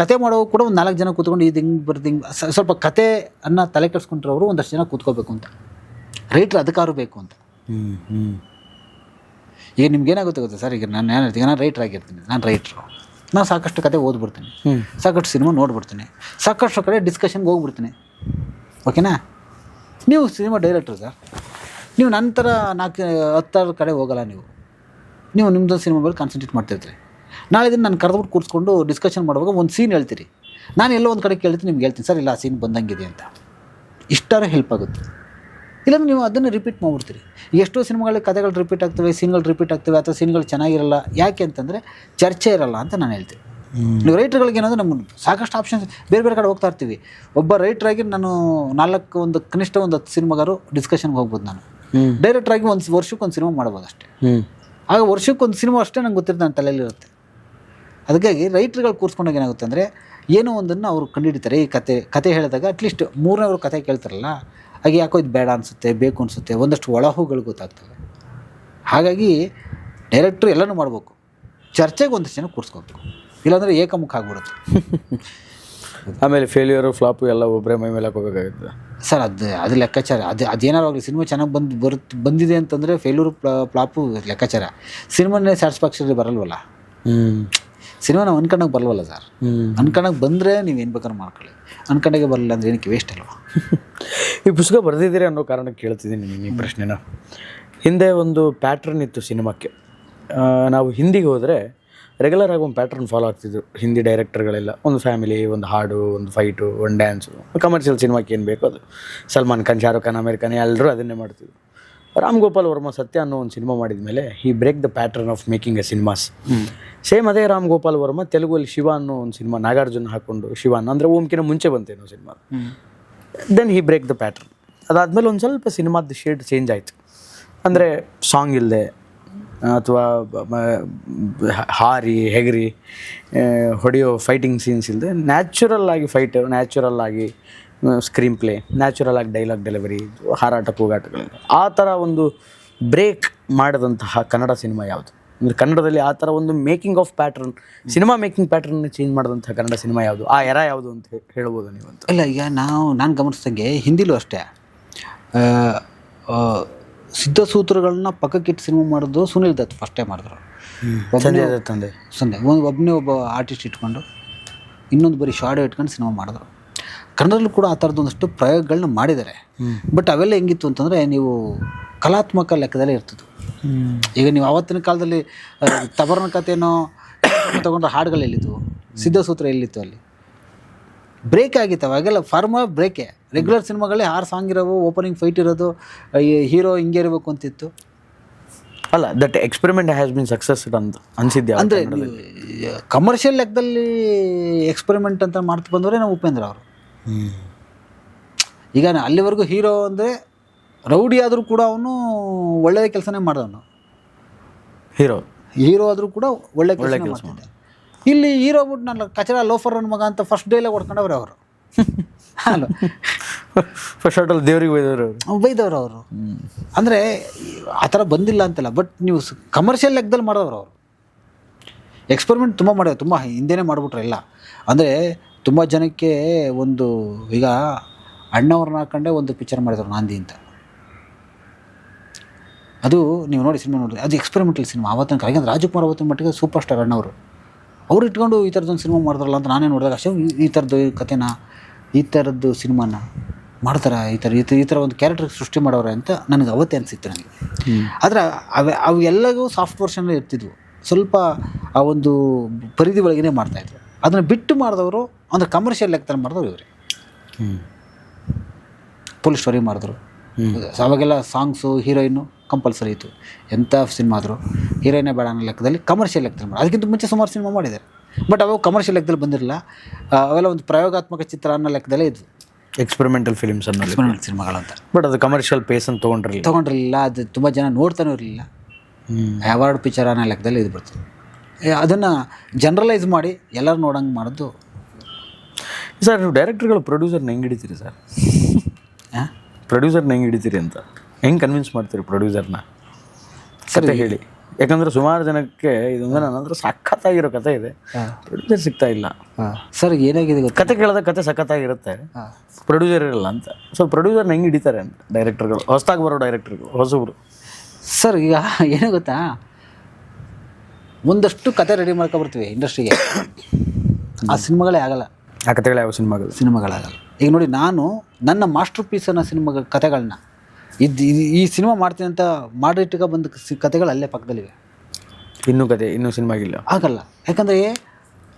ಕತೆ ಮಾಡುವಾಗ ಕೂಡ ಒಂದು ನಾಲ್ಕು ಜನ ಕೂತ್ಕೊಂಡು ಇದು ಹಿಂಗೆ ಬರ್ದು ಹಿಂಗೆ ಸ್ವಲ್ಪ ಕತೆ ಅನ್ನ ತಲೆ ಕೆಡಿಸ್ಕೊಂಡ್ರವರು ಒಂದಷ್ಟು ಜನ ಕೂತ್ಕೋಬೇಕು ಅಂತ. ರೈಟ್ರ್ ಅಧಿಕಾರ ಬೇಕು ಅಂತ. ಹ್ಞೂ ಹ್ಞೂ ಈಗ ನಿಮ್ಗೆ ಏನಾಗುತ್ತೆ ಗೊತ್ತಾ ಸರ್? ಈಗ ನಾನು ಏನು ಹೇಳ್ತೀನಿ ನಾನು ರೈಟ್ರ್ ಆಗಿರ್ತೀನಿ ನಾನು ರೈಟ್ರು. ನಾನು ಸಾಕಷ್ಟು ಕತೆ ಓದ್ಬಿಡ್ತೀನಿ ಸಾಕಷ್ಟು ಸಿನಿಮಾ ನೋಡ್ಬಿಡ್ತೀನಿ ಸಾಕಷ್ಟು ಕಡೆ ಡಿಸ್ಕಷನ್ಗೆ ಹೋಗ್ಬಿಡ್ತೀನಿ. ಓಕೆನಾ ನೀವು ಸಿನಿಮಾ ಡೈರೆಕ್ಟ್ರು ಸರ್? ನೀವು ನಂತರ ನಾಲ್ಕು ಹತ್ತಾರು ಕಡೆ ಹೋಗಲ್ಲ ನೀವು. ನೀವು ನಿಮ್ಮದು ಸಿನಿಮಾ ಮೇಲೆ ಕಾನ್ಸಂಟ್ರೇಟ್ ಮಾಡ್ತಿರ್ತೀರಿ. ನಾಳೆ ದಿನ ನಾನು ಕರೆದ್ಬಿಟ್ಟು ಕೂರಿಸ್ಕೊಂಡು ಡಿಸ್ಕಷನ್ ಮಾಡುವಾಗ ಒಂದು ಸೀನ್ ಹೇಳ್ತೀರಿ. ನಾನು ಎಲ್ಲೋ ಒಂದು ಕಡೆ ಕೇಳ್ತೀನಿ ನಿಮ್ಗೆ ಹೇಳ್ತೀನಿ ಸರ್ ಇಲ್ಲ ಆ ಸೀನ್ ಬಂದಂಗಿದೆ ಅಂತ. ಇಷ್ಟಾರು ಹೆಲ್ಪ್ ಆಗುತ್ತೆ. ಇಲ್ಲಾಂದ್ರೆ ನೀವು ಅದನ್ನು ರಿಪೀಟ್ ಮಾಡ್ಬಿಡ್ತೀರಿ. ಎಷ್ಟೋ ಸಿನಿಮಾಗಳಲ್ಲಿ ಕಥೆಗಳು ರಿಪೀಟ್ ಆಗ್ತವೆ ಸೀನ್ಗಳು ರಿಪೀಟ್ ಆಗ್ತವೆ ಅಥವಾ ಸೀನ್ಗಳು ಚೆನ್ನಾಗಿರಲ್ಲ. ಯಾಕೆ ಅಂತಂದರೆ ಚರ್ಚೆ ಇರಲ್ಲ ಅಂತ ನಾನು ಹೇಳ್ತೀನಿ. ನೀವು ರೈಟ್ರ್ಗಳಿಗೆ ಏನಾದರೂ ನಮ್ಮ ಸಾಕಷ್ಟು ಆಪ್ಷನ್ಸ್ ಬೇರೆ ಬೇರೆ ಕಡೆ ಹೋಗ್ತಾ ಇರ್ತೀವಿ. ಒಬ್ಬ ರೈಟ್ರಾಗಿ ನಾನು ನಾಲ್ಕು ಒಂದು ಕನಿಷ್ಠ ಒಂದು ಹತ್ತು ಸಿನಿಮಾಗಾರು ಡಿಸ್ಕಷನ್ಗೆ ಹೋಗ್ಬೋದು ನಾನು. ಡೈರೆಕ್ಟರ್ ಡೈರೆಕ್ಟ್ರಾಗಿ ಒಂದು ವರ್ಷಕ್ಕೆ ಒಂದು ಸಿನಿಮಾ ಮಾಡ್ಬೋದು ಅಷ್ಟೇ. ಆಗ ವರ್ಷಕ್ಕೆ ಒಂದು ಸಿನಿಮಾ ಅಷ್ಟೇ ನಂಗೆ ಗೊತ್ತಿರ್ತದೆ ನನ್ನ ತಲೆಯಲ್ಲಿರುತ್ತೆ ಅದಕ್ಕಾಗಿ ರೈಟ್ರ್ಗಳು ಕೂರಿಸ್ಕೊಂಡಾಗ ಏನಾಗುತ್ತೆ ಅಂದರೆ ಏನೋ ಒಂದನ್ನು ಅವರು ಕಂಡುಹಿಡಿತಾರೆ. ಈ ಕತೆ ಕತೆ ಹೇಳಿದಾಗ ಅಟ್ಲೀಸ್ಟ್ ಮೂರನೇ ಅವರು ಕತೆ ಕೇಳ್ತಾರಲ್ಲ ಹಾಗೆ ಯಾಕೋ ಇದು ಬೇಡ ಅನಿಸುತ್ತೆ ಬೇಕು ಅನಿಸುತ್ತೆ ಒಂದಷ್ಟು ಒಳಹುಗಳು ಗೊತ್ತಾಗ್ತವೆ. ಹಾಗಾಗಿ ಡೈರೆಕ್ಟ್ರು ಎಲ್ಲನೂ ಮಾಡಬೇಕು. ಚರ್ಚೆಗೆ ಒಂದಷ್ಟು ಜನ ಕೂರಿಸ್ಕೋಬೇಕು. ಇಲ್ಲಾಂದರೆ ಏಕಮುಖ ಆಗ್ಬಿಡುತ್ತೆ. (laughs) ಆಮೇಲೆ ಫೇಲ್ಯೂರು ಫ್ಲಾಪು ಎಲ್ಲ ಒಬ್ಬರೇ ಮೈ ಮೇಲೆ ಹಾಕೋಬೇಕಾಗುತ್ತೆ ಸರ್ ಅದು ಅದು ಲೆಕ್ಕಾಚಾರ. ಅದು ಅದೇನಾರು ಆಗಲಿ ಸಿನಿಮಾ ಚೆನ್ನಾಗಿ ಬಂದು ಬರುತ್ತೆ ಬಂದಿದೆ ಅಂತಂದರೆ ಫೇಲ್ಯೂರು ಫ್ಲಾಪು ಲೆಕ್ಕಾಚಾರ. ಸಿನಿಮಾನೇ ಸ್ಯಾಟಿಸ್ಫ್ಯಾಕ್ಷನ್ ಬರಲ್ವಲ್ಲ. ಹ್ಞೂ ಸಿನಿಮಾ ನಾವು ಅನ್ಕೊಂಡಾಗ ಬರಲ್ವಲ್ಲ ಸರ್? ಅನ್ಕೊಂಡಾಗ ಬಂದರೆ ನೀವು ಏನು ಬೇಕಾದ್ರೂ ಮಾಡ್ಕೊಳ್ಳಿ. ಅನ್ಕೊಂಡಾಗೆ ಬರಲಿಲ್ಲ ಅಂದ್ರೆ ಏನಕ್ಕೆ ವೇಸ್ಟ್ ಅಲ್ವಾ? (laughs) ಈ ಪುಸ್ತಕ ಬರೆದಿದ್ದೀರಿ ಅನ್ನೋ ಕಾರಣಕ್ಕೆ ಕೇಳ್ತಿದ್ದೀನಿ ನಿಮಗೆ ಈ ಪ್ರಶ್ನೆನ. ಹಿಂದೆ ಒಂದು ಪ್ಯಾಟ್ರನ್ ಇತ್ತು ಸಿನಿಮಾಕ್ಕೆ. ನಾವು ಹಿಂದಿಗೆ ಹೋದರೆ ರೆಗ್ಯುಲರ್ ಆಗಿ ಒಂದು ಪ್ಯಾಟ್ರನ್ ಫಾಲೋ ಆಗ್ತಿದ್ರು. ಹಿಂದಿ ಡೈರೆಕ್ಟರ್ಗಳೆಲ್ಲ ಒಂದು ಫ್ಯಾಮಿಲಿ ಒಂದು ಹಾಡು ಒಂದು ಫೈಟು ಒಂದು ಡ್ಯಾನ್ಸು ಕಮರ್ಷಿಯಲ್ ಸಿನಿಮಾಕ್ಕೆ ಏನು ಬೇಕೋ ಅದು. ಸಲ್ಮಾನ್ ಖಾನ್ ಶಾರುಖ್ ಖಾನ್ ಅಮೀರ್ ಖಾನ್ ಎಲ್ಲರೂ ಅದನ್ನೇ ಮಾಡ್ತಿದ್ರು. ರಾಮ್ ಗೋಪಾಲ್ ವರ್ಮ ಸತ್ಯ ಅನ್ನೋ ಒಂದು ಸಿನಿಮಾ ಮಾಡಿದ ಮೇಲೆ he break the pattern of making a cinemas same ಅದೇ ರಾಮ್ ಗೋಪಾಲ್ ವರ್ಮ ತೆಲುಗಲ್ಲಿ ಶಿವ ಅನ್ನೋ ಒಂದು ಸಿನಿಮಾ, ನಾಗಾರ್ಜುನ ಹಾಕೊಂಡು ಶಿವನ್ ಅಂದರೆ ಓಮ್ಕಿನ ಮುಂಚೆ ಬಂತೇನೋ cinema. Then he break the pattern ಅದಾದಮೇಲೆ ಒಂದು ಸ್ವಲ್ಪ ಸಿನಿಮಾದ ಶೇಡ್ ಚೇಂಜ್ ಆಯಿತು. ಅಂದರೆ ಸಾಂಗ್ ಇಲ್ಲದೆ ಅಥವಾ ಹಾರಿ, ಹೆಗರಿ ಹೊಡೆಯೋ ಫೈಟಿಂಗ್ ಸೀನ್ಸ್ ಇಲ್ಲದೆ ನ್ಯಾಚುರಲ್ ಆಗಿ fight natural screen play natural ಆಗಿ ಡೈಲಾಗ್ ಡೆಲಿವರಿ ಹಾರಾಟ ಕೂಗಾಟಗಳು. ಆ ಥರ ಒಂದು ಬ್ರೇಕ್ ಮಾಡಿದಂತಹ ಕನ್ನಡ ಸಿನಿಮಾ ಯಾವುದು? ಅಂದರೆ ಕನ್ನಡದಲ್ಲಿ ಆ ಥರ ಒಂದು making of pattern cinema making pattern change ಮಾಡಿದಂಥ ಕನ್ನಡ ಸಿನಿಮಾ ಯಾವುದು? ಆ ಎರ ಯಾವುದು ಅಂತ ಹೇಳ್ಬೋದು ನೀವು ಅಂತ. ಇಲ್ಲ ಈಗ ನಾವು ನಾನು ಗಮನಿಸ್ದಂಗೆ ಹಿಂದಿಲೂ ಅಷ್ಟೇ. ಸಿದ್ಧ ಸೂತ್ರಗಳನ್ನ ಸಿದ್ಧಸೂತ್ರಗಳನ್ನ ಪಕ್ಕಕ್ಕಿಟ್ಟು ಸಿನಿಮಾ ಮಾಡಿದ್ದು ಸುನಿಲ್ ದತ್ ಫಸ್ಟ್ ಟೈಮ್ ಮಾಡಿದ್ರು. ಸಂಜಯ್ ದತ್ ತಂದೆ. ಸಂಜಯ್ ಒಂದು ಒಬ್ಬನೇ ಒಬ್ಬ ಆರ್ಟಿಸ್ಟ್ ಇಟ್ಕೊಂಡು ಇನ್ನೊಂದು ಬರೀ ಶಾರ್ಟ್ ಇಟ್ಕೊಂಡು ಸಿನಿಮಾ ಮಾಡಿದ್ರು. ಕನ್ನಡದಲ್ಲೂ ಕೂಡ ಆ ಥರದ್ದು ಒಂದಷ್ಟು ಪ್ರಯೋಗಗಳನ್ನ ಮಾಡಿದ್ದಾರೆ. ಬಟ್ ಅವೆಲ್ಲ ಹೆಂಗಿತ್ತು ಅಂತಂದರೆ ನೀವು ಕಲಾತ್ಮಕ ಲೆಕ್ಕದಲ್ಲೇ ಇರ್ತಿತ್ತು ಈಗ ನೀವು ಆವತ್ತಿನ ಕಾಲದಲ್ಲಿ ತಬರನ ಕಥೆನೋ (coughs) ತಗೊಂಡ್ರೆ ಹಾಡುಗಳು ಎಲ್ಲಿದ್ವು? ಸಿದ್ಧಸೂತ್ರ ಎಲ್ಲಿತ್ತು ಅಲ್ಲಿ? ಬ್ರೇಕ್ ಆಗಿತ್ತು ಅವಾಗೆಲ್ಲ ಫಾರ್ಮ ಬ್ರೇಕೆ. ರೆಗ್ಯುಲರ್ ಸಿನಿಮಾಗಳೇ ಆರು ಸಾಂಗ್ ಇರೋವು ಓಪನಿಂಗ್ ಫೈಟ್ ಇರೋದು ಹೀರೋ ಹಿಂಗೆ ಇರಬೇಕು ಅಂತಿತ್ತು. ಅಲ್ಲ that experiment has been success ಅಂತ ಅನ್ಸಿದ್ದೆ ಅಂದರೆ ಕಮರ್ಷಿಯಲ್ ಲೆಕ್ಕದಲ್ಲಿ ಎಕ್ಸ್ಪೆರಿಮೆಂಟ್ ಅಂತ ಮಾಡ್ತಾ ಬಂದವರೇ ನಾವು ಉಪೇಂದ್ರ ಅವರು. ಈಗ ಅಲ್ಲಿವರೆಗೂ ಹೀರೋ ಅಂದರೆ ರೌಡಿ ಆದರೂ ಕೂಡ ಅವನು ಒಳ್ಳೆಯ ಕೆಲಸನೇ ಮಾಡಿದವನು. ಹೀರೋ. ಹೀರೋ ಆದರೂ ಕೂಡ ಒಳ್ಳೆ ಕೆಲಸ ಮಾಡ್ತಿದ್ದ. ಇಲ್ಲಿ ಹೀರೋ ಬಿಟ್ಟು ನಾನು ಕಚರ ಲೋಫರ್ ನನ್ನ ಮಗ ಅಂತ ಫಸ್ಟ್ ಡೇಲೇ ಹೊಡ್ಕೊಂಡವ್ರೆ ಅವರು. ಫಸ್ಟ್ ಶಾರ್ಟಲ್ಲಿ ದೇವ್ರಿಗೆ ಬೈದವರು ಬೈದವ್ರು ಅವರು. ಅಂದರೆ ಆ ಥರ ಬಂದಿಲ್ಲ ಅಂತಲ್ಲ ಬಟ್ ನೀವು ಕಮರ್ಷಿಯಲ್ ಲೆಕ್ಕದಲ್ಲಿ ಮಾಡೋರು ಅವರು. ಎಕ್ಸ್ಪೆರಿಮೆಂಟ್ ತುಂಬ ಮಾಡಿದ್ರು ತುಂಬ ಹಿಂದೆನೇ ಮಾಡಿಬಿಟ್ರೆ ಇಲ್ಲ ಅಂದರೆ ತುಂಬ ಜನಕ್ಕೆ ಒಂದು ಈಗ ಅಣ್ಣವ್ರನ್ನ ಹಾಕೊಂಡೆ ಒಂದು ಪಿಕ್ಚರ್ ಮಾಡಿದ್ರು ನಾಂದಿ ಅಂತ. ಅದು ನೀವು ನೋಡಿ ಸಿನಿಮಾ ನೋಡಿ ಅದು ಎಕ್ಸ್ಪೆರಿಮೆಂಟಲ್ ಸಿನಿಮಾ ಆವತ್ತಿನ ಕಾಲ ಯಾಕಂದ್ರೆ ರಾಜಕುಮಾರ್ ಅವತ್ತಿನ ಮಟ್ಟಿಗೆ ಸೂಪರ್ ಸ್ಟಾರ್ ಅಣ್ಣವರು. ಅವ್ರು ಇಟ್ಕೊಂಡು ಈ ಥರದೊಂದು ಸಿನಿಮಾ ಮಾಡಿದ್ರಲ್ಲ ಅಂತ ನಾನೇ ನೋಡಿದಾಗ ಅಷ್ಟೇ ಈ- ಥರದ್ದು ಕಥೆನ ಈ ಥರದ್ದು ಸಿನಿಮಾನ ಮಾಡ್ತಾರೆ ಈ ಥರ ಈ ಥರ ಈ ಥರ ಒಂದು ಕ್ಯಾರೆಕ್ಟರ್ ಸೃಷ್ಟಿ ಮಾಡೋರೆ ಅಂತ ನನಗೆ ಅವತ್ತೇ ಅನಿಸಿತ್ತು ನನಗೆ. ಆದರೆ ಅವೆ ಅವು ಎಲ್ಲವೂ ಸಾಫ್ಟ್ ವರ್ಷನಲ್ಲಿ ಇರ್ತಿದ್ವು. ಸ್ವಲ್ಪ ಆ ಒಂದು ಪರಿಧಿ ಒಳಗೇ ಮಾಡ್ತಾಯಿದ್ರು ಅದನ್ನು ಬಿಟ್ಟು ಮಾಡಿದವರು ಅಂದರೆ ಕಮರ್ಷಿಯಲ್ ಲೆಕ್ಕದಲ್ಲಿ ಮಾಡಿದ್ರು ಇವ್ರಿ ಫುಲ್ ಸ್ಟೋರಿ ಮಾಡಿದ್ರು ಅವಾಗೆಲ್ಲ ಸಾಂಗ್ಸು ಹೀರೋಯಿನ್ನು ಕಂಪಲ್ಸರಿ ಇತ್ತು. ಎಂಥ ಸಿನಿಮಾ ಆದರೂ. ಹೀರೋಯಿನೇ ಬೇಡ ಅನ್ನೋ ಲೆಕ್ಕದಲ್ಲಿ ಕಮರ್ಷಿಯಲ್ ಲೆಕ್ಕದಲ್ಲಿ ಮಾಡಿ ಅದಕ್ಕಿಂತ ಮುಂಚೆ ಸುಮಾರು ಸಿನಿಮಾ ಮಾಡಿದ್ದಾರೆ. ಬಟ್ ಅವಾಗ ಕಮರ್ಷಿಯಲ್ ಲೆಕ್ಕದಲ್ಲಿ ಬಂದಿರಲಿಲ್ಲ ಅವೆಲ್ಲ ಒಂದು ಪ್ರಯೋಗಾತ್ಮಕ ಚಿತ್ರ ಅನ್ನೋ ಲೆಕ್ಕದಲ್ಲೇ ಇದ್ವು. ಎಕ್ಸ್ಪೆರಿಮೆಂಟಲ್ ಫಿಲಿಮ್ಸ್ ಅನ್ನೋ ಎಕ್ಸ್ಪೆರಿಮೆಂಟ್ ಸಿನಿಮಾಗಳಂತ ಬಟ್ ಅದು ಕಮರ್ಷಿಯಲ್ ಪೇಸ್ ಅಂತ ತಗೊಂಡಿರಲಿಲ್ಲ. ತೊಗೊಂಡಿರಲಿಲ್ಲ. ಅದು ತುಂಬ ಜನ ನೋಡ್ತಾನೂ ಇರಲಿಲ್ಲ. ಅವಾರ್ಡ್ ಪಿಕ್ಚರ್ ಅನ್ನೋ ಲೆಕ್ಕದಲ್ಲಿ ಇದು ಬರ್ತದೆ. ಅದನ್ನು ಜನರಲೈಸ್ ಮಾಡಿ ಎಲ್ಲರೂ ನೋಡೋಂಗೆ ಮಾಡೋದು ಸರ್ ನೀವು ಡೈರೆಕ್ಟರ್ಗಳು ಪ್ರೊಡ್ಯೂಸರ್ನ ಹೆಂಗೆ ಹಿಡಿತೀರಿ ಸರ್? ಆ? ಪ್ರೊಡ್ಯೂಸರ್ನ ಹೆಂಗೆ ಹಿಡಿತೀರಿ ಅಂತ? ಹೆಂಗೆ ಕನ್ವಿನ್ಸ್ ಮಾಡ್ತೀರಿ ಪ್ರೊಡ್ಯೂಸರ್ನ? ಕತೆ ಹೇಳಿ. ಯಾಕಂದ್ರೆ ಸುಮಾರು ಜನಕ್ಕೆ ಇದೊಂದು ನನ್ನ ಹತ್ರ ಸಖತ್ತಾಗಿರೋ ಕತೆ ಇದೆ. ಪ್ರೊಡ್ಯೂಸರ್ ಸಿಗ್ತಾ ಇಲ್ಲ. ಸರ್ ಏನಾಗಿದೆ ಕತೆ ಕೇಳಿದ ಕತೆ ಸಖತ್ತಾಗಿರುತ್ತೆ. ಪ್ರೊಡ್ಯೂಸರ್ ಇರಲ್ಲ ಅಂತ. ಸೊ ಪ್ರೊಡ್ಯೂಸರ್ನ ಹೆಂಗೆ ಹಿಡಿತಾರೆ ಅಂತ ಡೈರೆಕ್ಟರ್ಗಳು? ಹೊಸದಾಗಿ ಬರೋ ಡೈರೆಕ್ಟರ್ಗಳು ಹೊಸಬ್ರು. ಸರ್ ಈಗ ಏನು ಗೊತ್ತಾ? ಒಂದಷ್ಟು ಕತೆ ರೆಡಿ ಮಾಡ್ಕೊಬರ್ತೀವಿ ಇಂಡಸ್ಟ್ರಿಗೆ ಆ ಸಿನಿಮಾಗಳೇ ಆಗಲ್ಲ. ಆ ಕಥೆಗಳು ಯಾವ ಸಿನಿಮಾಗಳು? ಸಿನಿಮಾಗಳಾಗಲ್ಲ. ಈಗ ನೋಡಿ ನಾನು ನನ್ನ ಮಾಸ್ಟರ್ ಪೀಸ್ ಅನ್ನೋ ಸಿನಿಮಾ ಕಥೆಗಳನ್ನ ಇದು ಈ ಸಿನಿಮಾ ಮಾಡ್ತೀನಿ ಅಂತ ಮಾಡಿಟ್ಕ ಬಂದ ಕಥೆಗಳು ಅಲ್ಲೇ ಪಕ್ಕದಲ್ಲಿವೆ. ಇನ್ನೂ ಕತೆ ಇನ್ನೂ ಸಿನಿಮಾಗಿಲ್ಲ. ಆಗಲ್ಲ. ಯಾಕಂದರೆ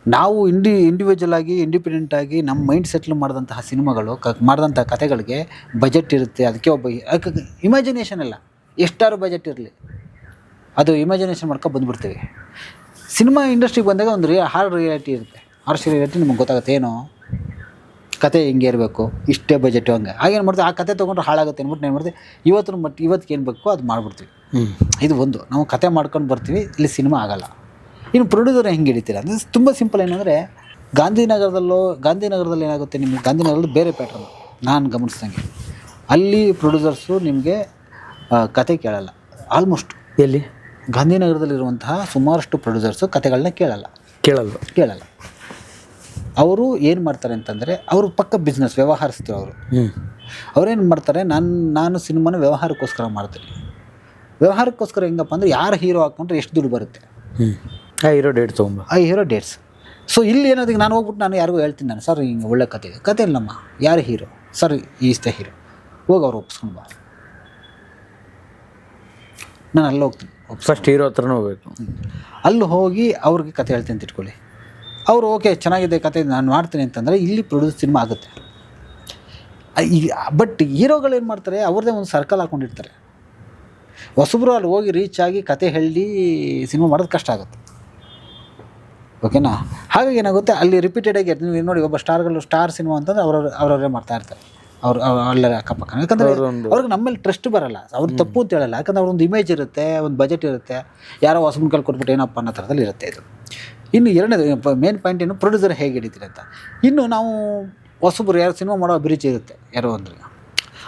ನಾವು ಇಂಡಿ ಇಂಡಿವಿಜುವಲ್ ಆಗಿ ಇಂಡಿಪೆಂಡೆಂಟ್ ಆಗಿ ನಮ್ಮ ಮೈಂಡ್ ಸೆಟ್ಲ್ ಮಾಡಿದಂತಹ ಸಿನಿಮಾಗಳು ಕ ಮಾಡಿದಂಥ ಕತೆಗಳಿಗೆ ಬಜೆಟ್ ಇರುತ್ತೆ. ಅದಕ್ಕೆ ಒಬ್ಬ ಇಮ್ಯಾಜಿನೇಷನ್ ಅಲ್ಲ. ಎಷ್ಟಾರು ಬಜೆಟ್ ಇರಲಿ. ಅದು ಇಮ್ಯಾಜಿನೇಷನ್ ಮಾಡ್ಕೊಂಡು ಬಂದುಬಿಡ್ತೀವಿ. ಸಿನಿಮಾ ಇಂಡಸ್ಟ್ರಿಗೆ ಬಂದಾಗ ಒಂದು ರಿಯ ಹಾರ್ಡ್ ರಿಯಾಲಿಟಿ ಇರುತ್ತೆ. ಹಾರ್ಶ್ ರೇಟ್ ನಿಮ್ಗೆ ಗೊತ್ತಾಗುತ್ತೆ ಏನು? ಕತೆ ಹಿಂಗೆ ಇರಬೇಕು ಇಷ್ಟೇ ಬಜೆಟ್ ಹಂಗೆ. ಹಾಗೇನು ಮಾಡ್ತೀವಿ ಆ ಕತೆ ತೊಗೊಂಡ್ರೆ ಹಾಳಾಗುತ್ತೆ ಅಂದ್ಬಿಟ್ಟು ಏನು ಮಾಡ್ತೀವಿ ಇವತ್ತು ಮಟ್ ಇವತ್ತಿಗೆ ಏನು ಬೇಕೋ ಅದು ಮಾಡಿಬಿಡ್ತೀವಿ. ಹ್ಞೂ ಇದು ಒಂದು. ನಾವು ಕತೆ ಮಾಡ್ಕೊಂಡು ಬರ್ತೀವಿ ಇಲ್ಲಿ ಸಿನಿಮಾ ಆಗಲ್ಲ. ಇನ್ನು ಪ್ರೊಡ್ಯೂಸರ್ ಹೆಂಗೆ ಹಿಡಿತೀರ? ಅಂದರೆ ತುಂಬ ಸಿಂಪಲ್ ಏನಂದರೆ ಗಾಂಧಿನಗರದಲ್ಲೋ ಗಾಂಧಿನಗರದಲ್ಲಿ ಏನಾಗುತ್ತೆ ನಿಮಗೆ? ಗಾಂಧಿನಗರದಲ್ಲಿ ಬೇರೆ ಪ್ಯಾಟ್ರನ್ ನಾನು ಗಮನಿಸ್ದಂಗೆ. ಅಲ್ಲಿ ಪ್ರೊಡ್ಯೂಸರ್ಸು ನಿಮಗೆ ಕತೆ ಕೇಳಲ್ಲ. ಆಲ್ಮೋಸ್ಟ್ ಎಲ್ಲಿ? ಗಾಂಧಿನಗರದಲ್ಲಿರುವಂತಹ ಸುಮಾರಷ್ಟು ಪ್ರೊಡ್ಯೂಸರ್ಸು ಕತೆಗಳನ್ನ ಕೇಳಲ್ಲ. ಕೇಳಲ್ಲ. ಕೇಳಲ್ಲ. ಅವರು ಏನು ಮಾಡ್ತಾರೆ ಅಂತಂದರೆ ಅವರು ಪಕ್ಕ ಬಿಸ್ನೆಸ್ ವ್ಯವಹಾರಿಸ್ತೀವಿ ಅವರು. ಅವ್ರೇನು ಮಾಡ್ತಾರೆ ನಾನು ನಾನು ಸಿನಿಮಾನ ವ್ಯವಹಾರಕ್ಕೋಸ್ಕರ ಮಾಡ್ತೀನಿ. ವ್ಯವಹಾರಕ್ಕೋಸ್ಕರ ಹೆಂಗಪ್ಪ ಅಂದರೆ ಯಾರು ಹೀರೋ ಹಾಕ್ಕೊಂಡ್ರೆ ಎಷ್ಟು ದುಡ್ಡು ಬರುತ್ತೆ? ಆ ಹೀರೋ ಡೇಟ್ ತೊಗೊಂಬ. ಆ ಹೀರೋ ಡೇಟ್ಸ್ ಸೊ ಇಲ್ಲಿ ಏನಾದ್ರೆ ನಾನು ಹೋಗ್ಬಿಟ್ಟು ನಾನು ಯಾರಿಗೂ ಹೇಳ್ತೀನಿ ನಾನು ಸರ್ ಹಿಂಗೆ ಒಳ್ಳೆ ಕತೆ ಇದೆ. ಕತೆ ಇಲ್ಲಮ್ಮ ಯಾರು ಹೀರೋ ಸರ್ ಈಸ್ತ ಹೀರೋ ಹೋಗಿ ಅವ್ರು ಒಪ್ಸ್ಕೊಂಡು ಬಾ. ನಾನು ಅಲ್ಲಿ ಹೋಗ್ತೀನಿ ಫಸ್ಟ್ ಹೀರೋ ಹತ್ರನೇ ಹೋಗ್ಬೇಕು. ಅಲ್ಲಿ ಹೋಗಿ ಅವ್ರಿಗೆ ಕತೆ ಹೇಳ್ತೀನಿ ಅಂತ ಇಟ್ಕೊಳ್ಳಿ ಅವರು ಓಕೆ ಚೆನ್ನಾಗಿದೆ ಕತೆ ನಾನು ಮಾಡ್ತೀನಿ ಅಂತಂದರೆ ಇಲ್ಲಿ ಪ್ರೊಡ್ಯೂಸ್ ಸಿನಿಮಾ ಆಗುತ್ತೆ. ಬಟ್ ಹೀರೋಗಳು ಏನು ಮಾಡ್ತಾರೆ ಅವ್ರದ್ದೇ ಒಂದು ಸರ್ಕಲ್ ಹಾಕೊಂಡಿರ್ತಾರೆ. ಹೊಸಬ್ರು ಅಲ್ಲಿ ಹೋಗಿ ರೀಚ್ ಆಗಿ ಕತೆ ಹೇಳಿ ಸಿನಿಮಾ ಮಾಡೋದು ಕಷ್ಟ ಆಗುತ್ತೆ. ಓಕೆನಾ ಹಾಗಾಗಿ ಏನಾಗುತ್ತೆ ಅಲ್ಲಿ ರಿಪೀಟೆಡ್ ಆಗಿ ನೀವು ನೋಡಿ ಒಬ್ಬ ಸ್ಟಾರ್ಗಳು ಸ್ಟಾರ್ ಸಿನಿಮಾ ಅಂತಂದ್ರೆ ಅವ್ರವ್ರು ಅವ್ರವರೇ ಮಾಡ್ತಾ ಇರ್ತಾರೆ. ಅವ್ರು ಅಲ್ಲೇ ಅಕ್ಕಪಕ್ಕ ಯಾಕಂದರೆ ಅವ್ರಿಗೆ ನಮ್ಮಲ್ಲಿ ಟ್ರಸ್ಟ್ ಬರಲ್ಲ. ಅವ್ರು ತಪ್ಪು ಅಂತ ಹೇಳಲ್ಲ. ಯಾಕಂದ್ರೆ ಅವ್ರೊಂದು ಇಮೇಜ್ ಇರುತ್ತೆ ಒಂದು ಬಜೆಟ್ ಇರುತ್ತೆ. ಯಾರೋ ಹೊಸ ಕಲ್ ಕೊಟ್ಬಿಟ್ಟು ಏನಪ್ಪ ಅನ್ನೋ ಥರದಲ್ಲಿ ಇರುತ್ತೆ ಇದು. ಇನ್ನು ಎರಡನೇದು ಮೇನ್ ಪಾಯಿಂಟ್ ಏನು ಪ್ರೊಡ್ಯೂಸರ್ ಹೇಗೆ ಹಿಡಿತೀರಿ ಅಂತ. ಇನ್ನು ನಾವು ಹೊಸಬ್ರು ಯಾರು ಸಿನಿಮಾ ಮಾಡೋ ಅಭಿರುಚಿ ಇರುತ್ತೆ ಯಾರೋ ಅಂದ್ರೆ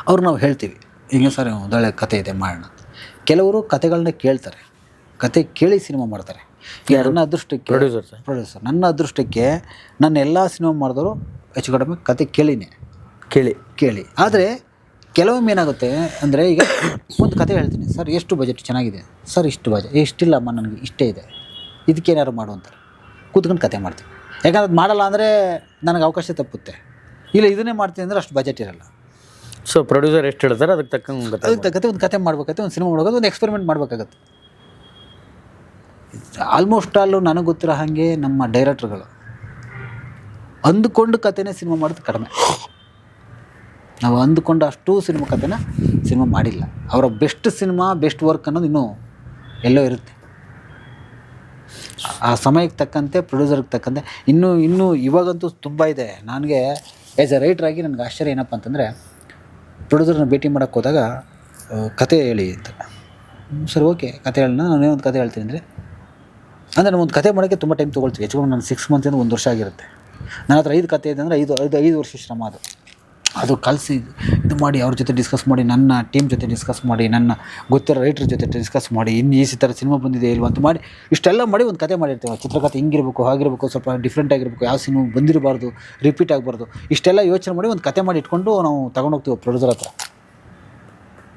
ಅವ್ರು ನಾವು ಹೇಳ್ತೀವಿ ಹಿಂಗೆ ಸರ್ ಒಂದೊಳ್ಳೆ ಕತೆ ಇದೆ ಮಾಡೋಣ. ಅಂತ. ಕೆಲವರು ಕತೆಗಳನ್ನ ಕೇಳ್ತಾರೆ ಕತೆ ಕೇಳಿ ಸಿನಿಮಾ ಮಾಡ್ತಾರೆ. ನನ್ನ ಅದೃಷ್ಟಕ್ಕೆ ಪ್ರೊಡ್ಯೂಸರ್ ಸರ್. ಪ್ರೊಡ್ಯೂಸರ್ ನನ್ನ ಅದೃಷ್ಟಕ್ಕೆ ನನ್ನ ಎಲ್ಲ ಸಿನಿಮಾ ಮಾಡಿದವರು ಹೆಚ್ಚು ಕಡಿಮೆ ಕತೆ ಕೇಳಿನೇ. ಕೇಳಿ. ಕೇಳಿ. ಆದರೆ ಕೆಲವೊಮ್ಮೆ ಏನಾಗುತ್ತೆ ಅಂದರೆ ಈಗ ಒಂದು ಕತೆ ಹೇಳ್ತೀನಿ ಸರ್ ಎಷ್ಟು ಬಜೆಟ್ ಚೆನ್ನಾಗಿದೆ? ಸರ್ ಇಷ್ಟು ಬಜೆಟ್ ಎಷ್ಟಿಲ್ಲಮ್ಮ ನನಗೆ ಇಷ್ಟೇ ಇದೆ. ಇದಕ್ಕೇನಾದ್ರು ಮಾಡು ಅಂತಾರೆ. ಕೂತ್ಕೊಂಡು ಕತೆ ಮಾಡ್ತೀನಿ ಯಾಕಂದ್ರೆ ಅದು ಮಾಡಲ್ಲ ಅಂದರೆ ನನಗೆ ಅವಕಾಶ ತಪ್ಪುತ್ತೆ. ಇಲ್ಲ ಇದನ್ನೇ ಮಾಡ್ತೀನಿ ಅಂದರೆ ಅಷ್ಟು ಬಜೆಟ್ ಇರಲ್ಲ. ಸೊ ಪ್ರೊಡ್ಯೂಸರ್ ಎಷ್ಟು ಹೇಳ್ತಾರೆ? ಅದಕ್ಕೆ ತಕ್ಕಂಗೆ ಅದಕ್ಕೆ ತಕ್ಕಂತೆ ಒಂದು ಕತೆ ಮಾಡ್ಬೇಕಾಗತ್ತೆ ಒಂದು ಸಿನಿಮಾ ಮಾಡೋದು ಒಂದು ಎಕ್ಸ್ಪೆರಿಮೆಂಟ್ ಮಾಡಬೇಕಾಗತ್ತೆ. ಆಲ್ಮೋಸ್ಟ್ ಆಲು ನನಗೆ ಗೊತ್ತಿರೋ ಹಾಗೆ ನಮ್ಮ ಡೈರೆಕ್ಟ್ರುಗಳು ಅಂದುಕೊಂಡು ಕತೆನೇ ಸಿನಿಮಾ ಮಾಡೋದು ಕಡಿಮೆ. ನಾವು ಅಂದುಕೊಂಡು ಅಷ್ಟು ಸಿನಿಮಾ ಕತೆನ ಸಿನಿಮಾ ಮಾಡಿಲ್ಲ. ಅವರ ಬೆಸ್ಟ್ ಸಿನಿಮಾ ಬೆಸ್ಟ್ ವರ್ಕ್ ಅನ್ನೋದು ಇನ್ನೂ ಎಲ್ಲೋ ಇರುತ್ತೆ. ಆ ಸಮಯಕ್ಕೆ ತಕ್ಕಂತೆ ಪ್ರೊಡ್ಯೂಸರ್ಗೆ ತಕ್ಕಂತೆ. ಇನ್ನೂ ಇನ್ನೂ ಇವಾಗಂತೂ ತುಂಬ ಇದೆ. ನನಗೆ ಆ್ಯಸ್ ಎ ರೈಟ್ರಾಗಿ ನನಗೆ ಆಶ್ಚರ್ಯ ಏನಪ್ಪ ಅಂತಂದರೆ ಪ್ರೊಡ್ಯೂಸರ್ನ ಭೇಟಿ ಮಾಡೋಕ್ಕೆ ಹೋದಾಗ ಕತೆ ಹೇಳಿ ಅಂತ. ಸರ್ ಸರಿ ಓಕೆ ಕತೆ ಹೇಳೋಣ, ನಾನು ಒಂದು ಕತೆ ಹೇಳ್ತೀನಿ ಅಂದರೆ ಅಂದರೆ ನಾನು ಒಂದು ಕತೆ ಮಾಡೋಕ್ಕೆ ತುಂಬ ಟೈಮ್ ತೊಗೊಳ್ತೀವಿ. ಹೆಚ್ಚು ನಾನು ಸಿಕ್ಸ್ ಮಂತಿಂದ ಒಂದು ವರ್ಷ ಆಗಿರುತ್ತೆ. ನನ್ನ ಹತ್ರ ಐದು ಕತೆ ಇದೆ ಅಂದರೆ ಐದು ಐದು ಐದು ವರ್ಷ ಶ್ರಮ ಅದು. ಅದು ಕಲಿಸಿ ಇದು ಮಾಡಿ ಅವ್ರ ಜೊತೆ ಡಿಸ್ಕಸ್ ಮಾಡಿ ನನ್ನ ಟೀಮ್ ಜೊತೆ ಡಿಸ್ಕಸ್ ಮಾಡಿ ನನ್ನ ಗೊತ್ತಿರೋ ರೈಟ್ರ್ ಜೊತೆ ಡಿಸ್ಕಸ್ ಮಾಡಿ ಇನ್ನು ಈ ಥರ ಸಿನಿಮಾ ಬಂದಿದೆ ಇಲ್ವಾ ಅಂತ ಮಾಡಿ ಇಷ್ಟೆಲ್ಲ ಮಾಡಿ ಒಂದು ಕತೆ ಮಾಡಿರ್ತೀವಿ. ಚಿತ್ರಕಥೆ ಹಿಂಗಿರಬೇಕು ಹಾಗಿರ್ಬೇಕು ಸ್ವಲ್ಪ ಡಿಫ್ರೆಂಟ್ ಆಗಿರಬೇಕು ಯಾವ ಸಿನಿಮಾ ಬಂದಿರಬಾರ್ದು ರಿಪೀಟ್ ಆಗಬಾರ್ದು ಇಷ್ಟೆಲ್ಲ ಯೋಚನೆ ಮಾಡಿ ಒಂದು ಕತೆ ಮಾಡಿ ಇಟ್ಕೊಂಡು ನಾವು ತಗೊಂಡೋಗ್ತೀವಿ ಪ್ರೊಡ್ಯೂಸರ್ ಹತ್ರ.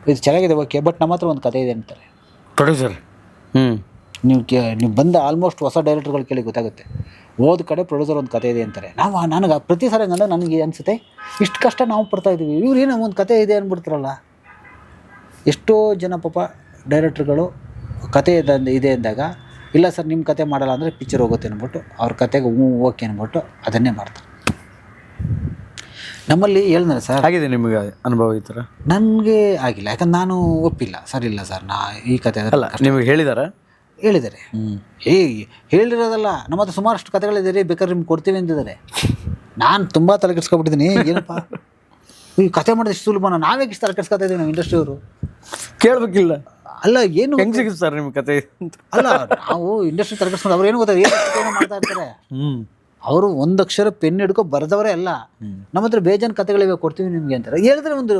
ಇದು ಚೆನ್ನಾಗಿದೆ ಓಕೆ ಬಟ್ ನಮ್ಮ ಹತ್ರ ಒಂದು ಕತೆ ಇದೆ ಅಂತಾರೆ. ಪ್ರೊಡ್ಯೂಸರ್ ಹ್ಞೂ ನೀವು ಕೇ ನೀವು ಬಂದ ಆಲ್ಮೋಸ್ಟ್ ಹೊಸ ಡೈರೆಕ್ಟರ್ಗಳು ಕೇಳಿ ಗೊತ್ತಾಗುತ್ತೆ. ಹೋದ ಕಡೆ ಪ್ರೊಡ್ಯೂಸರ್ ಒಂದು ಕತೆ ಇದೆ ಅಂತಾರೆ. ನಾವು ನನಗೆ ಪ್ರತಿ ಸಾರಿ ಏನಂದ್ರೆ ನನಗೆ ಅನಿಸುತ್ತೆ? ಇಷ್ಟು ಕಷ್ಟ ನಾವು ಪಡ್ತಾ ಇದ್ದೀವಿ ಇವ್ರು ಏನೋ ಒಂದು ಕತೆ ಇದೆ ಅಂದ್ಬಿಡ್ತಾರಲ್ಲ ಎಷ್ಟೋ ಜನ ಪಾಪ ಡೈರೆಕ್ಟ್ರುಗಳು ಕತೆ ಇದೆ ಇದೆ ಅಂದಾಗ ಇಲ್ಲ ಸರ್ ನಿಮ್ಮ ಕತೆ ಮಾಡಲ್ಲ ಅಂದರೆ ಪಿಕ್ಚರ್ ಹೋಗುತ್ತೆ ಅಂದ್ಬಿಟ್ಟು ಅವ್ರ ಕತೆಗೆ ಹ್ಞೂ ಓಕೆ ಅಂದ್ಬಿಟ್ಟು ಅದನ್ನೇ ಮಾಡ್ತಾರೆ. ನಮ್ಮಲ್ಲಿ ಹೇಳಿದ್ರೆ ಸರ್ ಆಗಿದೆ ನಿಮಗೆ ಅನುಭವ ಈ ಥರ? ನನಗೆ ಆಗಿಲ್ಲ. ಯಾಕಂದ್ರೆ ನಾನು ಒಪ್ಪಿಲ್ಲ. ಸರ್ ಇಲ್ಲ ಸರ್ ನಾ ಈ ಕತೆ ಅಲ್ಲ ನಿಮಗೆ ಹೇಳಿದಾರ? ಹೇಳಿದ್ದಾರೆ. ಏ ಹೇಳಿರೋದಲ್ಲ ನಮ್ಮ ಹತ್ರ ಸುಮಾರಷ್ಟು ಕಥೆಗಳಿದೆ ರೀ ಬೇಕಾದ್ರೆ ನಿಮ್ಗೆ ಕೊಡ್ತೀವಿ ಅಂತಿದ್ದಾರೆ. ನಾನು ತುಂಬ ತಲೆ ಕೆಡ್ಸ್ಕೊಬಿಟ್ಟಿದ್ದೀನಿ ಏನಪ್ಪ? ಈ ಕತೆ ಮಾಡಿದ ಇಷ್ಟು ಸುಲಭನ ನಾವೇ ಇಷ್ಟು ತಲೆ ಕೆಡ್ಸ್ಕೊತಾ ಇದ್ದೀವಿ ನಾವು ಇಂಡಸ್ಟ್ರಿಯವರು ಕೇಳಬೇಕಿಲ್ಲ. ಅಲ್ಲ ಏನು ಹೆಂಗೆ ಸಿಗುತ್ತೆ ಸರ್ ನಿಮ್ಮ ಕತೆ ಅಲ್ಲ ನಾವು ಇಂಡಸ್ಟ್ರಿ ತಲೆ ಕೆಡ್ಸ್ಕೊಂಡು ಅವ್ರು ಏನು ಗೊತ್ತಾ ಏನು ಮಾಡ್ತಾ ಇರ್ತಾರೆ. ಹ್ಞೂ ಅವರು ಒಂದು ಅಕ್ಷರ ಪೆನ್ ಹಿಡ್ಕೊ ಬರೆದವರೇ ಅಲ್ಲ. ನಮ್ಮ ಹತ್ರ ಬೇಜಾನ್ ಕತೆಗಳಿವೆ ಕೊಡ್ತೀವಿ ನಿಮಗೆ ಅಂತಾರೆ. ಹೇಳಿದ್ರೆ ಒಂದು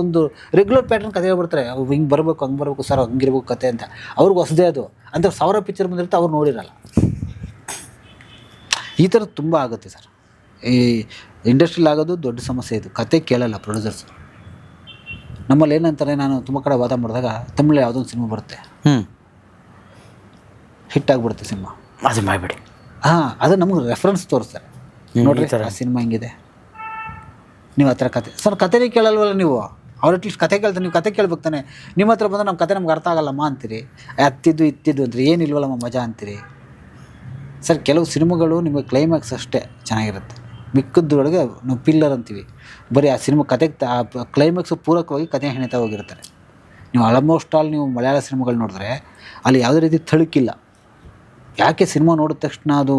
ಒಂದು ರೆಗ್ಯುಲರ್ ಪ್ಯಾಟರ್ನ್ ಕತೆ ಬರ್ತಾರೆ. ಅವು ಹಿಂಗೆ ಬರಬೇಕು ಹಂಗೆ ಬರಬೇಕು ಸರ್ ಹಂಗಿರ್ಬೇಕು ಕತೆ ಅಂತ. ಅವ್ರಿಗೆ ಹೊಸದೇ ಅದು. ಅಂತ ಸಾವಿರ ಪಿಕ್ಚರ್ ಬಂದಿರುತ್ತೆ ಅವ್ರು ನೋಡಿರಲ್ಲ. ಈ ಥರದ್ದು ತುಂಬ ಆಗುತ್ತೆ ಸರ್. ಈ ಇಂಡಸ್ಟ್ರಿಲಿ ಆಗೋದು ದೊಡ್ಡ ಸಮಸ್ಯೆ ಇದು. ಕತೆ ಕೇಳಲ್ಲ ಪ್ರೊಡ್ಯೂಸರ್ಸ್ ನಮ್ಮಲ್ಲಿ ಏನಂತಾರೆ ನಾನು ತುಂಬ ಕಡೆ ವಾದ ಮಾಡಿದಾಗ ತಮಿಳು ಯಾವುದೊಂದು ಸಿನಿಮಾ ಬರುತ್ತೆ. ಹ್ಞೂ ಹಿಟ್ ಆಗಿಬಿಡುತ್ತೆ ಸಿನಿಮಾ. ಅದು ಮಾಡಿಬಿಡಿ. ಹಾಂ ಅದು ನಮಗೆ ರೆಫರೆನ್ಸ್ ತೋರಿಸ್ತಾರೆ. ಸರ್ ಆ ಸಿನಿಮಾ ಹಿಂಗಿದೆ. ನೀವು ಆ ಥರ ಕತೆ ಸರ್ ಕತೆನೇ ಕೇಳಲ್ವಲ್ಲ ನೀವು? ಅವ್ರು ಅಟ್ಲೀಸ್ಟ್ ಕತೆ ಕೇಳ್ತಾರೆ ನೀವು ಕತೆ ಕೇಳ್ಬೇಕು ತಾನೆ. ನಿಮ್ಮ ಹತ್ರ ಬಂದ್ರೆ ನಮ್ಮ ಕತೆ ನಮ್ಗೆ ಅರ್ಥ ಆಗಲ್ಲಮ್ಮ ಅಂತೀರಿ. ಅತ್ತಿದ್ದು ಇತ್ತಿದ್ದು ಅಂತೀರಿ ಏನಿಲ್ವಲ್ಲಮ್ಮ ಮಜಾ ಅಂತೀರಿ. ಸರ್ ಕೆಲವು ಸಿನಿಮಾಗಳು ನಿಮಗೆ ಕ್ಲೈಮ್ಯಾಕ್ಸ್ ಅಷ್ಟೇ ಚೆನ್ನಾಗಿರುತ್ತೆ. ಮಿಕ್ಕದ್ದೊಳಗೆ ನಾವು ಪಿಲ್ಲರ್ ಅಂತೀವಿ. ಬರೀ ಆ ಸಿನಿಮಾ ಕತೆ ಕ್ಲೈಮ್ಯಾಕ್ಸ್ ಆ ಕ್ಲೈಮ್ಯಾಕ್ಸು ಪೂರಕವಾಗಿ ಕತೆ ಹೆಣಿತಾ ಹೋಗಿರ್ತಾರೆ. ನೀವು ಆಲ್ಮೋಸ್ಟ್ ಆಲ್ ನೀವು ಮಲಯಾಳ ಸಿನಿಮಾಗಳು ನೋಡಿದ್ರೆ ಅಲ್ಲಿ ಯಾವುದೇ ರೀತಿ ತಳುಕಿಲ್ಲ ಯಾಕೆ ಸಿನಿಮಾ ನೋಡಿದ ತಕ್ಷಣ ಅದು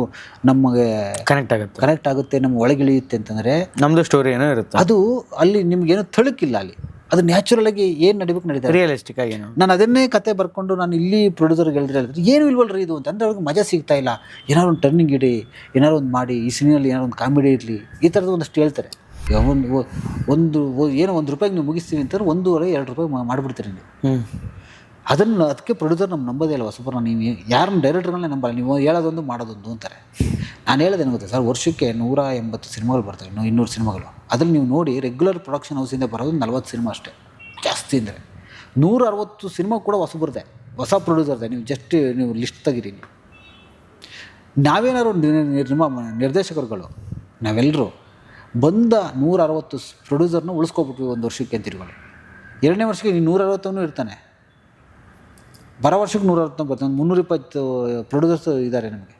ನಮಗೆ ಕನೆಕ್ಟ್ ಆಗುತ್ತೆ. ಕನೆಕ್ಟ್ ಆಗುತ್ತೆ ನಮ್ಮ ಒಳಗಿಳಿಯುತ್ತೆ ಅಂತಂದರೆ ನಮ್ಮದು ಸ್ಟೋರಿ ಏನೋ ಇರುತ್ತೆ. ಅದು ಅಲ್ಲಿ ನಿಮಗೇನು ತಳುಕಿಲ್ಲ ಅಲ್ಲಿ. ಅದು ನ್ಯಾಚುರಲ್ ಆಗಿ ಏನು ನಡಿಬೇಕು ನಡೀತಾರೆ ರಿಯಲಿಸ್ಟಿಕ್ ಆಗಿ ಏನೋ? ನಾನು ಅದನ್ನೇ ಕತೆ ಬರ್ಕೊಂಡು ನಾನು ಇಲ್ಲಿ ಪ್ರೊಡ್ಯೂಸರ್ಗೆ ಹೇಳಿದ್ರೆ ಹೇಳಿದ್ರೆ ಏನು ಇಲ್ವಲ್ರಿ ಇದು ಅಂತ. ಅಂದ್ರೆ ಅವ್ರಿಗೆ ಮಜಾ ಸಿಗ್ತಾ ಇಲ್ಲ. ಏನಾದ್ರು ಒಂದು ಟರ್ನಿಂಗ್ ಇಡಿ ಏನಾದ್ರು ಒಂದು ಮಾಡಿ ಈ ಸಿನಿಮಲ್ಲಿ ಏನಾದ್ರು ಒಂದು ಕಾಮಿಡಿ ಇರಲಿ ಈ ಥರದ್ದು ಒಂದಷ್ಟು ಹೇಳ್ತಾರೆ. ಈಗ ಒಂದು ಒಂದು ಏನೋ ಒಂದು ರೂಪಾಯಿಗೆ ನೀವು ಮುಗಿಸ್ತೀವಿ ಅಂತಂದ್ರೆ ಒಂದೂವರೆ ಎರಡು ರೂಪಾಯಿ ಮಾಡಿಬಿಡ್ತೀರಿ ನೀವು. ಅದನ್ನು ಅದಕ್ಕೆ ಪ್ರೊಡ್ಯೂಸರ್ ನಮ್ಮ ನಂಬೋದೇ ಇಲ್ಲ ಸೂಪರ್ ನೀವು ಯಾರನ್ನ ಡೈರೆಕ್ಟರ್ಗಳನ್ನೇ ನಂಬಲ್ಲ. ನೀವು ಹೇಳೋದೊಂದು ಮಾಡೋದೊಂದು ಅಂತಾರೆ. ನಾನು ಹೇಳೋದೇನು ಗೊತ್ತಾ? ಸರ್, ವರ್ಷಕ್ಕೆ ನೂರ ಎಂಬತ್ತು ಸಿನಿಮಾಗಳು ಬರ್ತವೆ, ಇನ್ನೂ ಇನ್ನೂರು ಸಿನಿಮಾಗಳು. ಅದ್ರಲ್ಲಿ ನೀವು ನೋಡಿ ರೆಗ್ಯುಲರ್ ಪ್ರೊಡಕ್ಷನ್ ಹೌಸಿಂದ ಬರೋದು ನಲ್ವತ್ತು ಸಿನಿಮಾ ಅಷ್ಟೇ. ಜಾಸ್ತಿ ಅಂದರೆ. ನೂರ ಅರವತ್ತು ಸಿನಿಮಾ ಕೂಡ ಬರುತ್ತೆ ಹೊಸ ಪ್ರೊಡ್ಯೂಸರ್ದೆ ನೀವು ಜಸ್ಟ್ ನೀವು ಲಿಸ್ಟ್ ತೆಗಿರಿ ನೀವು. ನಾವೇನಾದ್ರು ನಿರ್ಮಾ, ನಿರ್ದೇಶಕರುಗಳು ನಾವೆಲ್ಲರೂ ಬಂದ ನೂರ ಅರವತ್ತು ಪ್ರೊಡ್ಯೂಸರ್ನ ಉಳಿಸ್ಕೊಬಿಟ್ವಿ ಒಂದು ವರ್ಷಕ್ಕೆ ಅಂತಿರುಗಳು ಎರಡನೇ ವರ್ಷಕ್ಕೆ ನೀವು ನೂರ ಅರವತ್ತವನು ಇರ್ತಾನೆ. ಬರೋ ವರ್ಷಕ್ಕೆ ನೂರ ಬರ್ತಾನೆ. ಮುನ್ನೂರ ಇಪ್ಪತ್ತು ಪ್ರೊಡ್ಯೂಸರ್ಸ್ ಇದ್ದಾರೆ ನಮಗೆ.